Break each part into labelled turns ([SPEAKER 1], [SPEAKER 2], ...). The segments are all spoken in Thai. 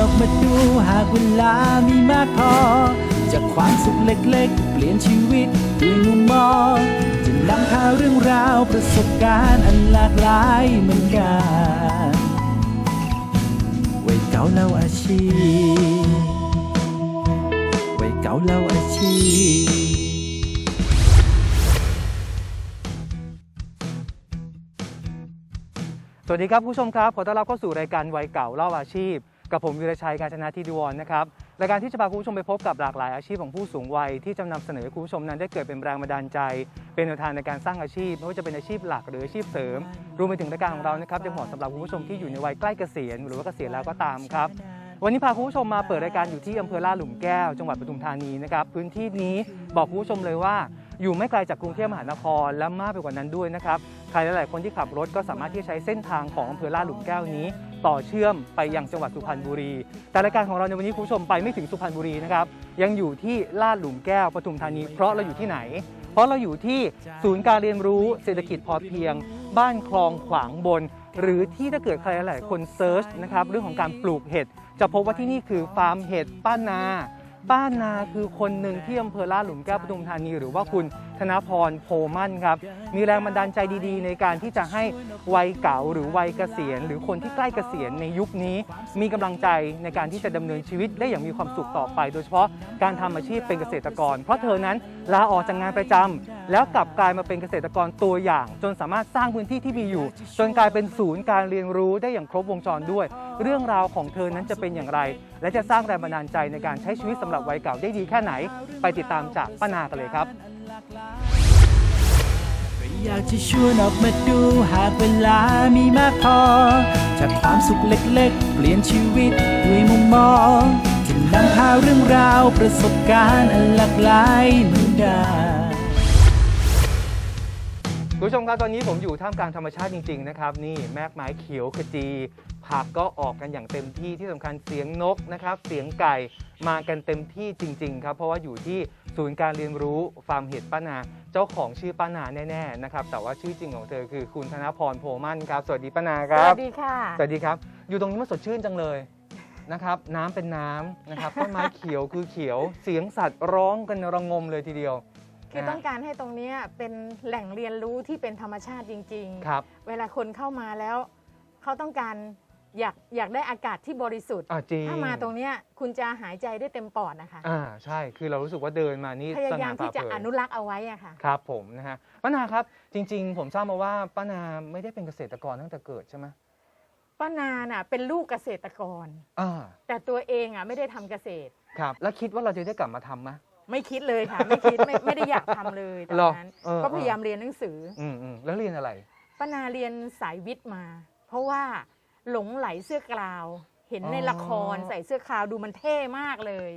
[SPEAKER 1] ออกมาดูหากเวลามีมากพอ จากความสุขเล็กๆ เปลี่ยนชีวิตด้วยมุมมองจะนำพาเรื่องราวประสบการณ์อันหลากหลายเหมือนกันวัยเก่าเล่าอาชีพวัยเก่าเล่าอาชีพ
[SPEAKER 2] สวัสดีครับผู้ชมครับ ขอต้อนรับเข้าสู่รายการวัยเก่าเล่าอาชีพ กับผมวีรชัยการชนะทิดวรนนะครับรายการที่จะพาคุณผู้ชมไปพบกับหลากหลายอาชีพของผู้สูงวัย ที่จะนำเสนอให้คุณผู้ชมนั้นได้เกิดเป็นแรงบันดาลใจ เป็นแนวทางในการสร้างอาชีพ ไม่ว่าจะเป็นอาชีพหลักหรืออาชีพเสริม รวมไปถึงรายการของเรานะครับจะเหมาะสำหรับคุณผู้ชมที่อยู่ในวัยใกล้เกษียณหรือว่าเกษียณแล้วก็ตามครับวันนี้พาคุณผู้ชมมาเปิดรายการอยู่ที่อำเภอลาดหลุมแก้ว จังหวัดปทุมธานีนะครับพื้นที่นี้บอกคุณผู้ชมเลยว่า อยู่ไม่ไกลจากกรุงเทพมหานครและมากไปกว่านั้นด้วยนะครับใครหลายๆคนที่ขับรถก็สามารถที่จะใช้เส้นทางของอำเภอลาดหลุมแก้วนี้ ต่อเชื่อมไปยังจังหวัดสุพรรณบุรี แต่รายการของเราในวันนี้คุณผู้ชมไปไม่ถึงสุพรรณบุรีนะครับยังอยู่ที่ลาดหลุมแก้วปทุมธานี เพราะเราอยู่ที่ไหน เพราะเราอยู่ที่ศูนย์การเรียนรู้เศรษฐกิจพอเพียง บ้านคลองขวางบน หรือที่ถ้าเกิดใครหลายคนเซิร์ชนะครับเรื่องของการปลูกเห็ดจะพบว่าที่นี่คือฟาร์มเห็ดป้านาป้านาคือคนหนึ่งที่อำเภอลาดหลุมแก้วปทุมธานี หรือว่าคุณ ธนพรโพมั่นครับ มีแรงบันดาลใจดีๆ ในการที่จะให้วัยเก่าหรือวัยเกษียณ หรือคนที่ใกล้เกษียณในยุคนี้ มีกำลังใจในการที่จะดำเนินชีวิตได้อย่างมีความสุขต่อไป โดยเฉพาะการทำอาชีพเป็นเกษตรกร เพราะเธอนั้นลาออกจากงานประจำแล้วกลับกลายมาเป็นเกษตรกรตัวอย่าง จนสามารถสร้างพื้นที่ที่มีอยู่ จนกลายเป็นศูนย์การเรียนรู้ได้อย่างครบวงจรด้วย เรื่องราวของเธอนั้นจะเป็นอย่างไร และจะสร้างแรงบันดาลใจในการใช้ชีวิตสำหรับวัยเก่าได้ดีแค่ไหน ไปติดตามจากป้านากันเลยครับ
[SPEAKER 1] อยากจะชวนออกมาดูหากเวลามีมากพอ จากความสุขเล็กๆ เปลี่ยนชีวิตด้วยมุมมองจะนำพาเรื่องราวประสบการณ์อันหลากหลายมือนกัน
[SPEAKER 2] คุณผู้ชมครับตอนนี้ผมอยู่ท่ามกลางธรรมชาติจริงๆนะครับนี่แมกไม้เขียวขจี ผักก็ออกกันอย่างเต็มที่ที่สำคัญเสียงนกนะครับ เสียงไก่มากันเต็มที่จริง ๆ ครับ เพราะว่าอยู่ที่ ศูนย์การเรียนรู้ฟาร์มเห็ดป้านา เจ้าของชื่อป้านาแน่ๆนะครับแต่ว่าชื่อจริงของเธอคือคุณธนพรโพมั่นครับ สวัสดีป้านาค
[SPEAKER 3] ส
[SPEAKER 2] รับ
[SPEAKER 3] วัสดีค่ะ
[SPEAKER 2] สวัสดีครับ อยู่ตรงนี้มันสดชื่นจังเลยนะครับ น้ำเป็นน้ำนะครับ ต้นไม้เขียวคือเขียว เสียงสัตว์ร้องกันระงมเลยทีเดียว
[SPEAKER 3] คือ
[SPEAKER 2] นะฮะ
[SPEAKER 3] ต้องการให้ตรงเนี้ยเป็นแหล่งเรียนรู้ที่เป็นธรรมชาติจริง
[SPEAKER 2] ครับ
[SPEAKER 3] ๆ เวลาคนเข้ามาแล้ว เขาต้องการ อยากอยากได้อากาศที่บริสุทธิ์
[SPEAKER 2] อ่าจริง
[SPEAKER 3] ถ้ามาตรงเนี้ยคุณจะหายใจได้เต็มปอดนะคะ
[SPEAKER 2] อ่าใช่คือเรารู้สึกว่าเดินมานี่
[SPEAKER 3] พยายาม
[SPEAKER 2] สง่
[SPEAKER 3] ที่จะ
[SPEAKER 2] ผ่เผย
[SPEAKER 3] อนุรักษ์เอาไว้อะค่ะ
[SPEAKER 2] ครับผมนะฮะป้านาครับจริง ๆ ผมทราบมาว่าป้านาไม่ได้เป็นเกษตรกรตั้งแต่เกิดใช่ไหม
[SPEAKER 3] ป้านาน่ะเป็นลูกเกษตรกร
[SPEAKER 2] อ่า
[SPEAKER 3] แต่ตัวเองอะไม่ได้ทำเกษตร
[SPEAKER 2] ครับ แล้วคิดว่าเราจะได้กลับมาทำไหม
[SPEAKER 3] ไม่คิดเลยค่ะ ไม่คิดไม่ไม่ได้อยากทำเลยตอน
[SPEAKER 2] หรอ
[SPEAKER 3] นั้น
[SPEAKER 2] เออ
[SPEAKER 3] ก็พยายามเรียนหนังสือ
[SPEAKER 2] อืมอืมแล้วเรียนอะไร
[SPEAKER 3] ป้านาเรียนสายวิทย์มา เพราะว่า หลงไหลเสื้อกลาว เห็นในละครใส่เสื้อกลาวดูมันเท่มากเลย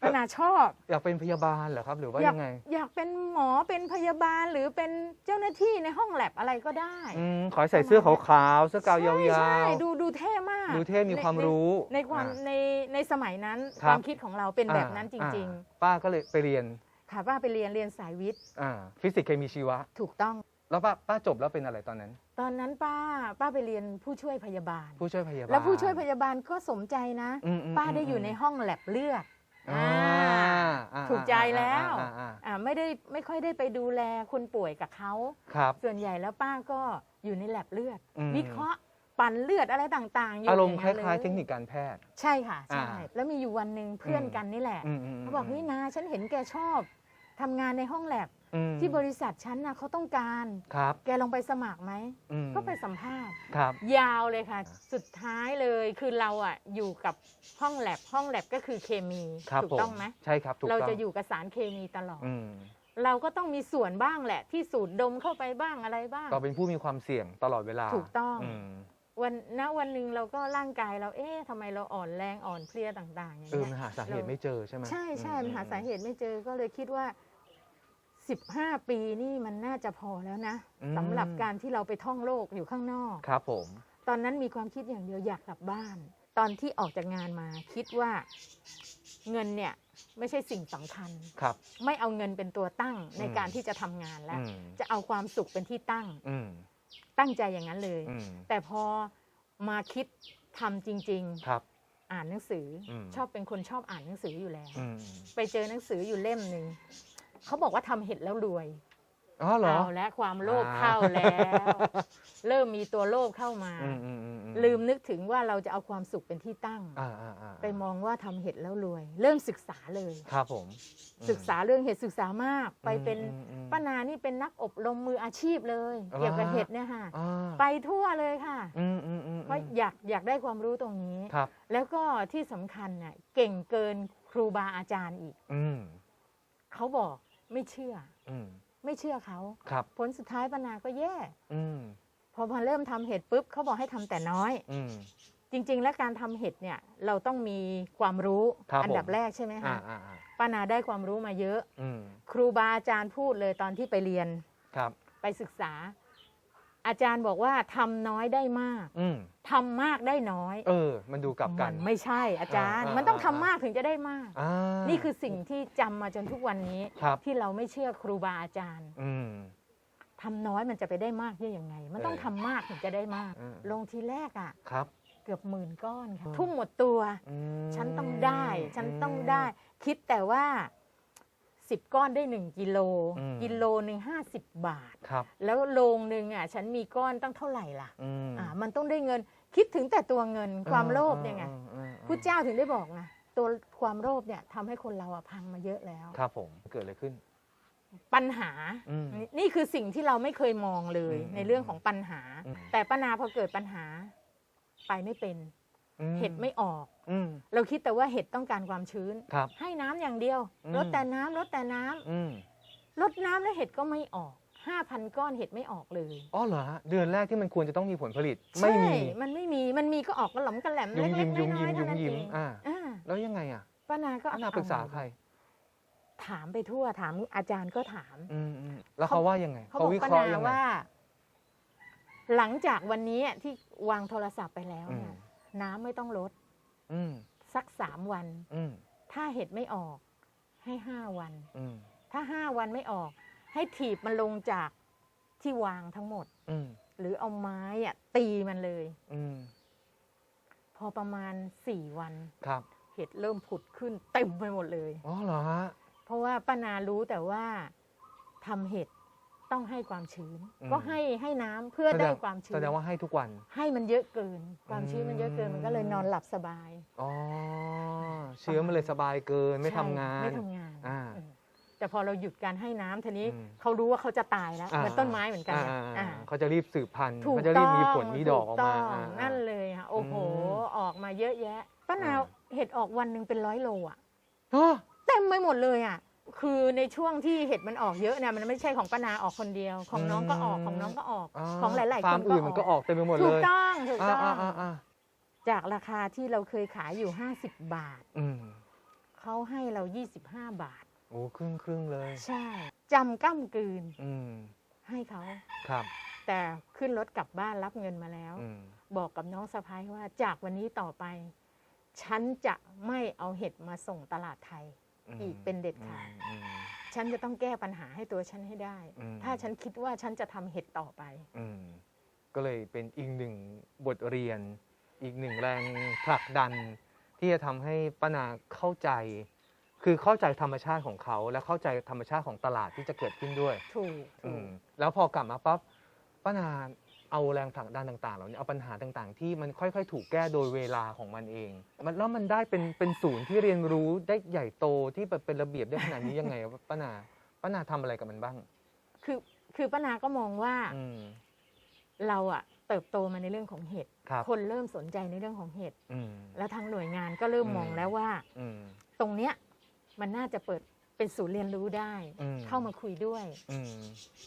[SPEAKER 3] ป้านาชอบ
[SPEAKER 2] อยากเป็นพยาบาลเหรอครับ หรือว่า
[SPEAKER 3] อยาก
[SPEAKER 2] ยังไง
[SPEAKER 3] อยากเป็นหมอเป็นพยาบาลหรือเป็นเจ้าหน้าที่ในห้องแลบอะไรก็ได้
[SPEAKER 2] อืมขอให้ใส่เสื้อขาวๆเสื้อกาวยาว
[SPEAKER 3] ใช่ใช่
[SPEAKER 2] ๆ
[SPEAKER 3] ดูดูเท่มาก
[SPEAKER 2] ดูเท่มีความ
[SPEAKER 3] ใน
[SPEAKER 2] รู้
[SPEAKER 3] ในความ
[SPEAKER 2] อ่า
[SPEAKER 3] ในในสมัยนั้น
[SPEAKER 2] ครับ
[SPEAKER 3] ความคิดของเราเป็นแบบนั้นจ
[SPEAKER 2] อ่า
[SPEAKER 3] ริง
[SPEAKER 2] อ่าป้าก็เลยไปเรียน
[SPEAKER 3] ๆ ค่ะป้าไปเรียนเรียนสายวิทย์
[SPEAKER 2] อ่าฟิสิกส์เคมีชีวะ
[SPEAKER 3] ถูกต้อง
[SPEAKER 2] แล้วป้าป้าจบแล้วเป็นอะไรตอนนั้น
[SPEAKER 3] ตอนนั้นป้าป้าไปเรียนผู้ช่วยพยาบาล
[SPEAKER 2] ผู้ช่วยพยาบาล
[SPEAKER 3] แล้วผู้ช่วยพยาบาลก็สมใจนะ
[SPEAKER 2] อืมอืม
[SPEAKER 3] ป้าได้
[SPEAKER 2] อืม
[SPEAKER 3] อยู่ในห้องแลบเลือด
[SPEAKER 2] อ่า
[SPEAKER 3] อ่า
[SPEAKER 2] อ่า
[SPEAKER 3] ถูกใจแล้ว
[SPEAKER 2] อ่าอ่าอ่า
[SPEAKER 3] อ่าไม่ได้ไม่ค่อยได้ไปดูแลคนป่วยกับเขา
[SPEAKER 2] ครับ
[SPEAKER 3] ส่วนใหญ่แล้วป้าก็อยู่ในแลบเลือด
[SPEAKER 2] อืม
[SPEAKER 3] วิเคราะห์ปั่นเลือดอะไรต่างๆ อยู่
[SPEAKER 2] อารมณ์ค
[SPEAKER 3] งนั้น
[SPEAKER 2] ล้ายๆ
[SPEAKER 3] ล
[SPEAKER 2] เทคนิคการแพทย์
[SPEAKER 3] ใช่ค่ะใช่
[SPEAKER 2] อ่า
[SPEAKER 3] แล้วมีอยู่วันหนึ่งเพื่อน
[SPEAKER 2] อืม
[SPEAKER 3] กันนี่แหละ
[SPEAKER 2] อืมอืม
[SPEAKER 3] เขาบอกเฮ้ยนาฉันเห็นแกชอบทำงานในห้องแลบ
[SPEAKER 2] อืม
[SPEAKER 3] ที่บริษัทฉันนะเขาต้องการ
[SPEAKER 2] ครับ
[SPEAKER 3] แกลองไปสมัครไหม
[SPEAKER 2] อืม
[SPEAKER 3] ก็ไปสัมภาษณ์
[SPEAKER 2] ครับ
[SPEAKER 3] ยาวเลยค่ะ สุดท้ายเลยคือเราอะอยู่กับห้องแลบห้องแลบก็คือเคมี
[SPEAKER 2] ครับ
[SPEAKER 3] ถูก
[SPEAKER 2] ผม
[SPEAKER 3] ต้องไหม
[SPEAKER 2] ใช่ครับถูก
[SPEAKER 3] เรา
[SPEAKER 2] ต้อง
[SPEAKER 3] จะอยู่กับสารเคมีตลอด
[SPEAKER 2] อืม
[SPEAKER 3] เราก็ต้องมีส่วนบ้างแหละ ที่สูดดมเข้าไปบ้างอะไรบ้าง
[SPEAKER 2] เราเป็นผู้มีความเสี่ยงตลอดเวลา
[SPEAKER 3] ถูกต้อง
[SPEAKER 2] ม
[SPEAKER 3] วันณวันหนึ่งเราก็ร่างกายเราเอ๊ะทำไมเราอ่อนแรงอ่อนเพลียต่าง ๆ อย่าง
[SPEAKER 2] เออ
[SPEAKER 3] เงี้ย
[SPEAKER 2] มันหาสาเหตุไม่เจอใช่ไหม
[SPEAKER 3] ใช่ใช่
[SPEAKER 2] อื
[SPEAKER 3] มันหาสาเหตุไม่เจอก็เลยคิดว่า 15 ปีนี่มันน่าจะพอแล้วนะ
[SPEAKER 2] อืม
[SPEAKER 3] สำหรับการที่เราไปท่องโลกอยู่ข้างนอก
[SPEAKER 2] ครับผม
[SPEAKER 3] ตอนนั้นมีความคิดอย่างเดียวอยากกลับบ้าน ตอนที่ออกจากงานมาคิดว่าเงินเนี่ยไม่ใช่สิ่งสำคัญ
[SPEAKER 2] ครับ
[SPEAKER 3] ไม่เอาเงินเป็นตัวตั้งใน
[SPEAKER 2] อืม
[SPEAKER 3] การที่จะทำงานแล้ว
[SPEAKER 2] อืม
[SPEAKER 3] จะเอาความสุขเป็นที่ตั้ง
[SPEAKER 2] อืม
[SPEAKER 3] ตั้งใจอย่างนั้นเลย
[SPEAKER 2] อืม
[SPEAKER 3] แต่พอมาคิดทำจริง
[SPEAKER 2] ครับ
[SPEAKER 3] ๆ อ่านหนังสืออ
[SPEAKER 2] ม
[SPEAKER 3] ชอบเป็นคนชอบอ่านหนังสืออยู่แล้ว
[SPEAKER 2] อืม
[SPEAKER 3] ไปเจอหนังสืออยู่เล่มหนึ่ง เขาบอกว่าทำเห็ดแล้วรวย
[SPEAKER 2] อ๋อเหรอ
[SPEAKER 3] เอาและความโลภ
[SPEAKER 2] อ่า
[SPEAKER 3] เข้าแล้ว เริ่มมีตัวโลภเข้ามา
[SPEAKER 2] อืมอืมอืมอื
[SPEAKER 3] ลืมนึกถึงว่าเราจะเอาความสุขเป็นที่ตั้ง
[SPEAKER 2] อ่าอ่าอ่า
[SPEAKER 3] ไปมองว่าทำเห็ดแล้วรวย เริ่มศึกษาเลย
[SPEAKER 2] ครับผมอืม
[SPEAKER 3] ศึกษาเรื่องเห็ดศึกษามากไปเป็น
[SPEAKER 2] อืมอืม
[SPEAKER 3] ป้านานี่เป็นนักอบรมมืออาชีพเลย
[SPEAKER 2] อ๋อ
[SPEAKER 3] เกี่ยวกับเห็ดเนี่ยค่ะ
[SPEAKER 2] อ่า
[SPEAKER 3] ไปทั่วเลยค่ะ
[SPEAKER 2] อืมอืมอืม
[SPEAKER 3] เพราะอยากอยากได้ความรู้ตรงนี้
[SPEAKER 2] ครับ
[SPEAKER 3] แล้วก็ที่สำคัญน่ะเก่งเกินครูบาอาจารย์อีก
[SPEAKER 2] อืม
[SPEAKER 3] เขาบอก ไม่เชื่อ
[SPEAKER 2] อืม
[SPEAKER 3] ไม่เชื่อเขา
[SPEAKER 2] ครับ
[SPEAKER 3] ผลสุดท้ายป้านาก็แย่
[SPEAKER 2] อืม
[SPEAKER 3] พอมาเริ่มทำเห็ดปุ๊บเขาบอกให้ทำแต่น้อย
[SPEAKER 2] อืม
[SPEAKER 3] จริง ๆ แล้วการทำเห็ดเนี่ยเราต้องมีความรู้
[SPEAKER 2] ครับ
[SPEAKER 3] อัดับ
[SPEAKER 2] ผม
[SPEAKER 3] แรกใช่ไหม
[SPEAKER 2] อ่า
[SPEAKER 3] คะ
[SPEAKER 2] อ่าอ่า
[SPEAKER 3] ป้านาได้ความรู้มาเยอะ
[SPEAKER 2] อืม
[SPEAKER 3] ครูบาอาจารย์พูดเลยตอนที่ไปเรียน
[SPEAKER 2] ครับ
[SPEAKER 3] ไปศึกษา อาจารย์บอกว่าทำน้อยได้มาก
[SPEAKER 2] อืม
[SPEAKER 3] ทำมากได้น้อย
[SPEAKER 2] เออ มันดูกลับกั
[SPEAKER 3] มันนไม่ใช่อาจารย์
[SPEAKER 2] อ่าอ่า
[SPEAKER 3] มันต้องทำ
[SPEAKER 2] อ่าม
[SPEAKER 3] มากถึงจะได้มาก
[SPEAKER 2] อ่า
[SPEAKER 3] นี่คือสิ่งที่จำมาจนทุกวันนี้
[SPEAKER 2] ครับ
[SPEAKER 3] ที่เราไม่เชื่อครูบาอาจารย์
[SPEAKER 2] อืม
[SPEAKER 3] ทำน้อยมันจะไปได้มากได้ยังไง มันต้อง
[SPEAKER 2] เออ
[SPEAKER 3] ทำมากถึงจะได้มาก
[SPEAKER 2] อืม
[SPEAKER 3] ลงทีแรกอะ่ะ
[SPEAKER 2] ครับ
[SPEAKER 3] เกือบหมื่นก้อนค่ะ
[SPEAKER 2] อืม
[SPEAKER 3] ทุ่มหมดตัว
[SPEAKER 2] อืม
[SPEAKER 3] ฉันต้องได้ ฉันต้องได้ คิดแต่ว่า สิบก้อนได้หนึ่งกิโล
[SPEAKER 2] อืม
[SPEAKER 3] กิโลหนึ่งห้าสิบบาท
[SPEAKER 2] ครับ
[SPEAKER 3] แล้วโลงหนึ่งอะฉันมีก้อนตั้งเท่าไหร่ล่ะ
[SPEAKER 2] อืม
[SPEAKER 3] อ่ามันต้องได้เงินคิดถึงแต่ตัวเงินความโลภเนี่ยไง
[SPEAKER 2] อืมอืมอืม
[SPEAKER 3] พุทธเจ้าถึงได้บอกไงตัวความโลภเนี่ยทำให้คนเราอะพังมาเยอะแล้ว
[SPEAKER 2] ครับผมเกิดอะไรขึ้น
[SPEAKER 3] ปัญหา
[SPEAKER 2] อืม
[SPEAKER 3] นี่นี่คือสิ่งที่เราไม่เคยมองเลย
[SPEAKER 2] อืม
[SPEAKER 3] ในเรื่องของปัญหา
[SPEAKER 2] อืม
[SPEAKER 3] แต่ป้านาพอเกิดปัญหาไปไม่เป็น
[SPEAKER 2] อืม
[SPEAKER 3] เห็ดไม่ออก
[SPEAKER 2] อืม
[SPEAKER 3] เราคิดแต่ว่าเห็ดต้องการความชื้น
[SPEAKER 2] ครับ
[SPEAKER 3] ให้น้ำอย่างเดียว
[SPEAKER 2] อืม
[SPEAKER 3] ลดแต่น้ำลดแต่น้ำ
[SPEAKER 2] อืม
[SPEAKER 3] ลดน้ำแล้วเห็ดก็ไม่ออกห้าพันก้อนเห็ดไม่ออกเลย
[SPEAKER 2] อ๋อเหรอฮะเดือนแรกที่มันควรจะต้องมีผลผลิต ไม่มี
[SPEAKER 3] ใช่มันไม่มีมันมีก็ออกกระหล่ำกระแหลม
[SPEAKER 2] ยุ่
[SPEAKER 3] เล็
[SPEAKER 2] ม
[SPEAKER 3] ก
[SPEAKER 2] ยิ้ม
[SPEAKER 3] ๆ
[SPEAKER 2] ยุ่ม
[SPEAKER 3] น้
[SPEAKER 2] ยิ้
[SPEAKER 3] อ
[SPEAKER 2] ม
[SPEAKER 3] ยๆ
[SPEAKER 2] ยุ่
[SPEAKER 3] เท่ามนั้น
[SPEAKER 2] ยิ้
[SPEAKER 3] เอ
[SPEAKER 2] ม
[SPEAKER 3] ง
[SPEAKER 2] อ่า
[SPEAKER 3] อ่า
[SPEAKER 2] แล้วยังไงอะ
[SPEAKER 3] ป้านาก็
[SPEAKER 2] ป้านาปรึกษาใคร
[SPEAKER 3] ถามไปทั่วถามอาจารย์ก็ถาม
[SPEAKER 2] อืมอืมแล้วเขาว่ายังไง
[SPEAKER 3] เขาบอก
[SPEAKER 2] วิ
[SPEAKER 3] ป้า
[SPEAKER 2] เคราะห์
[SPEAKER 3] นา
[SPEAKER 2] ยังไง
[SPEAKER 3] ว่า หลังจากวันนี้ที่วางโทรศัพท์ไปแล้ว
[SPEAKER 2] อืม
[SPEAKER 3] เนี่ย น้ำไม่ต้องลด
[SPEAKER 2] อืม
[SPEAKER 3] สักสามวัน
[SPEAKER 2] อืม
[SPEAKER 3] ถ้าเห็ดไม่ออก ให้ห้าวัน
[SPEAKER 2] อืม
[SPEAKER 3] ถ้าห้าวันไม่ออก ให้ถีบมันลงจากที่วางทั้งหมด
[SPEAKER 2] อืม
[SPEAKER 3] หรือเอาไม้อะตีมันเลย
[SPEAKER 2] อืม
[SPEAKER 3] พอประมาณสี่วัน
[SPEAKER 2] ครับ
[SPEAKER 3] เห็ดเริ่มผุดขึ้นเต็มไปหมดเลย
[SPEAKER 2] อ๋อเหรอฮะ
[SPEAKER 3] เพราะว่าป้านารู้แต่ว่าทำเห็ด ต้องให้ความชื้น
[SPEAKER 2] อืม
[SPEAKER 3] ก็ให้ให้น้ำเพื่อ
[SPEAKER 2] แสด
[SPEAKER 3] ได้
[SPEAKER 2] ง
[SPEAKER 3] ความชื้
[SPEAKER 2] แส
[SPEAKER 3] น
[SPEAKER 2] ดงว่าให้ทุกวัน
[SPEAKER 3] ให้มันเยอะเกิน ความชื้นมันเยอะเกิน
[SPEAKER 2] อืม
[SPEAKER 3] มันก็เลยนอนหลับสบาย
[SPEAKER 2] อ๋อ เชื้อมันเลยสบายเกินไม่
[SPEAKER 3] ใช่
[SPEAKER 2] ทำงาน
[SPEAKER 3] ไม่ทำงาน
[SPEAKER 2] อ่า
[SPEAKER 3] เออแต่พอเราหยุดการให้น้ำทีนี้
[SPEAKER 2] อืม
[SPEAKER 3] เขารู้ว่าเขาจะตายแล้วเหมือนต้นไม้เหมือนกัน
[SPEAKER 2] อ่า
[SPEAKER 3] อ่า
[SPEAKER 2] เขาจะรีบสืบพันธุ์
[SPEAKER 3] ถูก
[SPEAKER 2] เขาจะ
[SPEAKER 3] ต้
[SPEAKER 2] รี
[SPEAKER 3] อบง
[SPEAKER 2] มีผลมีดอกออกมา
[SPEAKER 3] ถูต้ง
[SPEAKER 2] อ่า
[SPEAKER 3] นั่นเลยค่ะโอ้โห
[SPEAKER 2] อืม
[SPEAKER 3] ออกมาเยอะแยะป้านาว
[SPEAKER 2] อ่า
[SPEAKER 3] เห็ดออกวันหนึ่งเป็นร้อยโลอะ
[SPEAKER 2] อ๋อ
[SPEAKER 3] เต็มไปหมดเลยอะ คือในช่วงที่เห็ดมันออกเยอะเนี่ยมันไม่ใช่ของป้านาออกคนเดียว ของน้องก็ออกของน้องก็ออก ของหลายๆ
[SPEAKER 2] ฟา
[SPEAKER 3] ค
[SPEAKER 2] ร์ม
[SPEAKER 3] น
[SPEAKER 2] อื่นมันก็
[SPEAKER 3] ก็
[SPEAKER 2] อ
[SPEAKER 3] อ
[SPEAKER 2] อ
[SPEAKER 3] อก
[SPEAKER 2] กเต็มไปหมด
[SPEAKER 3] ถู
[SPEAKER 2] เล
[SPEAKER 3] ก
[SPEAKER 2] ย
[SPEAKER 3] ต้องถูก
[SPEAKER 2] อ่า
[SPEAKER 3] ต้อง
[SPEAKER 2] อ่าอ่าอ่า
[SPEAKER 3] จากราคาที่เราเคยขายอยู่ 50 บาท
[SPEAKER 2] อืม
[SPEAKER 3] เขาให้เรา 25 บาท
[SPEAKER 2] โอ้ครึ่งครึ่งเลย
[SPEAKER 3] ใช่จำก้ำกืน
[SPEAKER 2] อืม
[SPEAKER 3] ให้เขา
[SPEAKER 2] ครับ
[SPEAKER 3] แต่ขึ้นรถกลับบ้านรับเงินมาแล้ว
[SPEAKER 2] อืม
[SPEAKER 3] บอกกับน้องสะพ้ายว่าจากวันนี้ต่อไป ฉันจะไม่เอาเห็ดมาส่งตลาดไทย
[SPEAKER 2] ม
[SPEAKER 3] อีกเป็นเด็ดขาด
[SPEAKER 2] อืม
[SPEAKER 3] ฉันจะต้องแก้ปัญหาให้ตัวฉันให้ได้
[SPEAKER 2] อืม
[SPEAKER 3] ถ้าฉันคิดว่าฉันจะทำเห็ดต่อไป
[SPEAKER 2] อืมก็เลยเป็นอีกหนึ่งบทเรียน อีกหนึ่งแรงผลักดัน ที่จะทำให้ป้านาเข้าใจ คือเข้าใจธรรมชาติของเขา และเข้าใจธรรมชาติของตลาดที่จะเกิดขึ้นด้วย
[SPEAKER 3] ถูก
[SPEAKER 2] อื
[SPEAKER 3] ถู
[SPEAKER 2] ม
[SPEAKER 3] ก
[SPEAKER 2] แล้วพอกลับมาปั๊บป้านา เอาแรงผลักดันต่างๆเหล่านี้เอาปัญหาต่างๆ ที่มันค่อยๆ ถูกแก้โดยเวลาของมันเองมันแล้วมันได้เป็นเป็นศูนย์ที่เรียนรู้ได้ใหญ่โตที่แบบเป็นระเบียบได้ขนาดนี้ยังไงอะป้านาป้านาทำอะไรกับมันบ้าง
[SPEAKER 3] คือคือป้านาก็มองว่า
[SPEAKER 2] อืม
[SPEAKER 3] เราอะเติบโตมาในเรื่องของเห็ด
[SPEAKER 2] ครับ
[SPEAKER 3] คนเริ่มสนใจในเรื่องของเห็ด
[SPEAKER 2] อืม
[SPEAKER 3] แล้วทางหน่วยงานก็เริ่ม
[SPEAKER 2] อืม
[SPEAKER 3] มองแล้วว่า
[SPEAKER 2] อืม
[SPEAKER 3] ตรงเนี้ยมันน่าจะเปิด เป็นศูนย์เรียนรู้ได้
[SPEAKER 2] อืม
[SPEAKER 3] เข้ามาคุยด้วย
[SPEAKER 2] อืม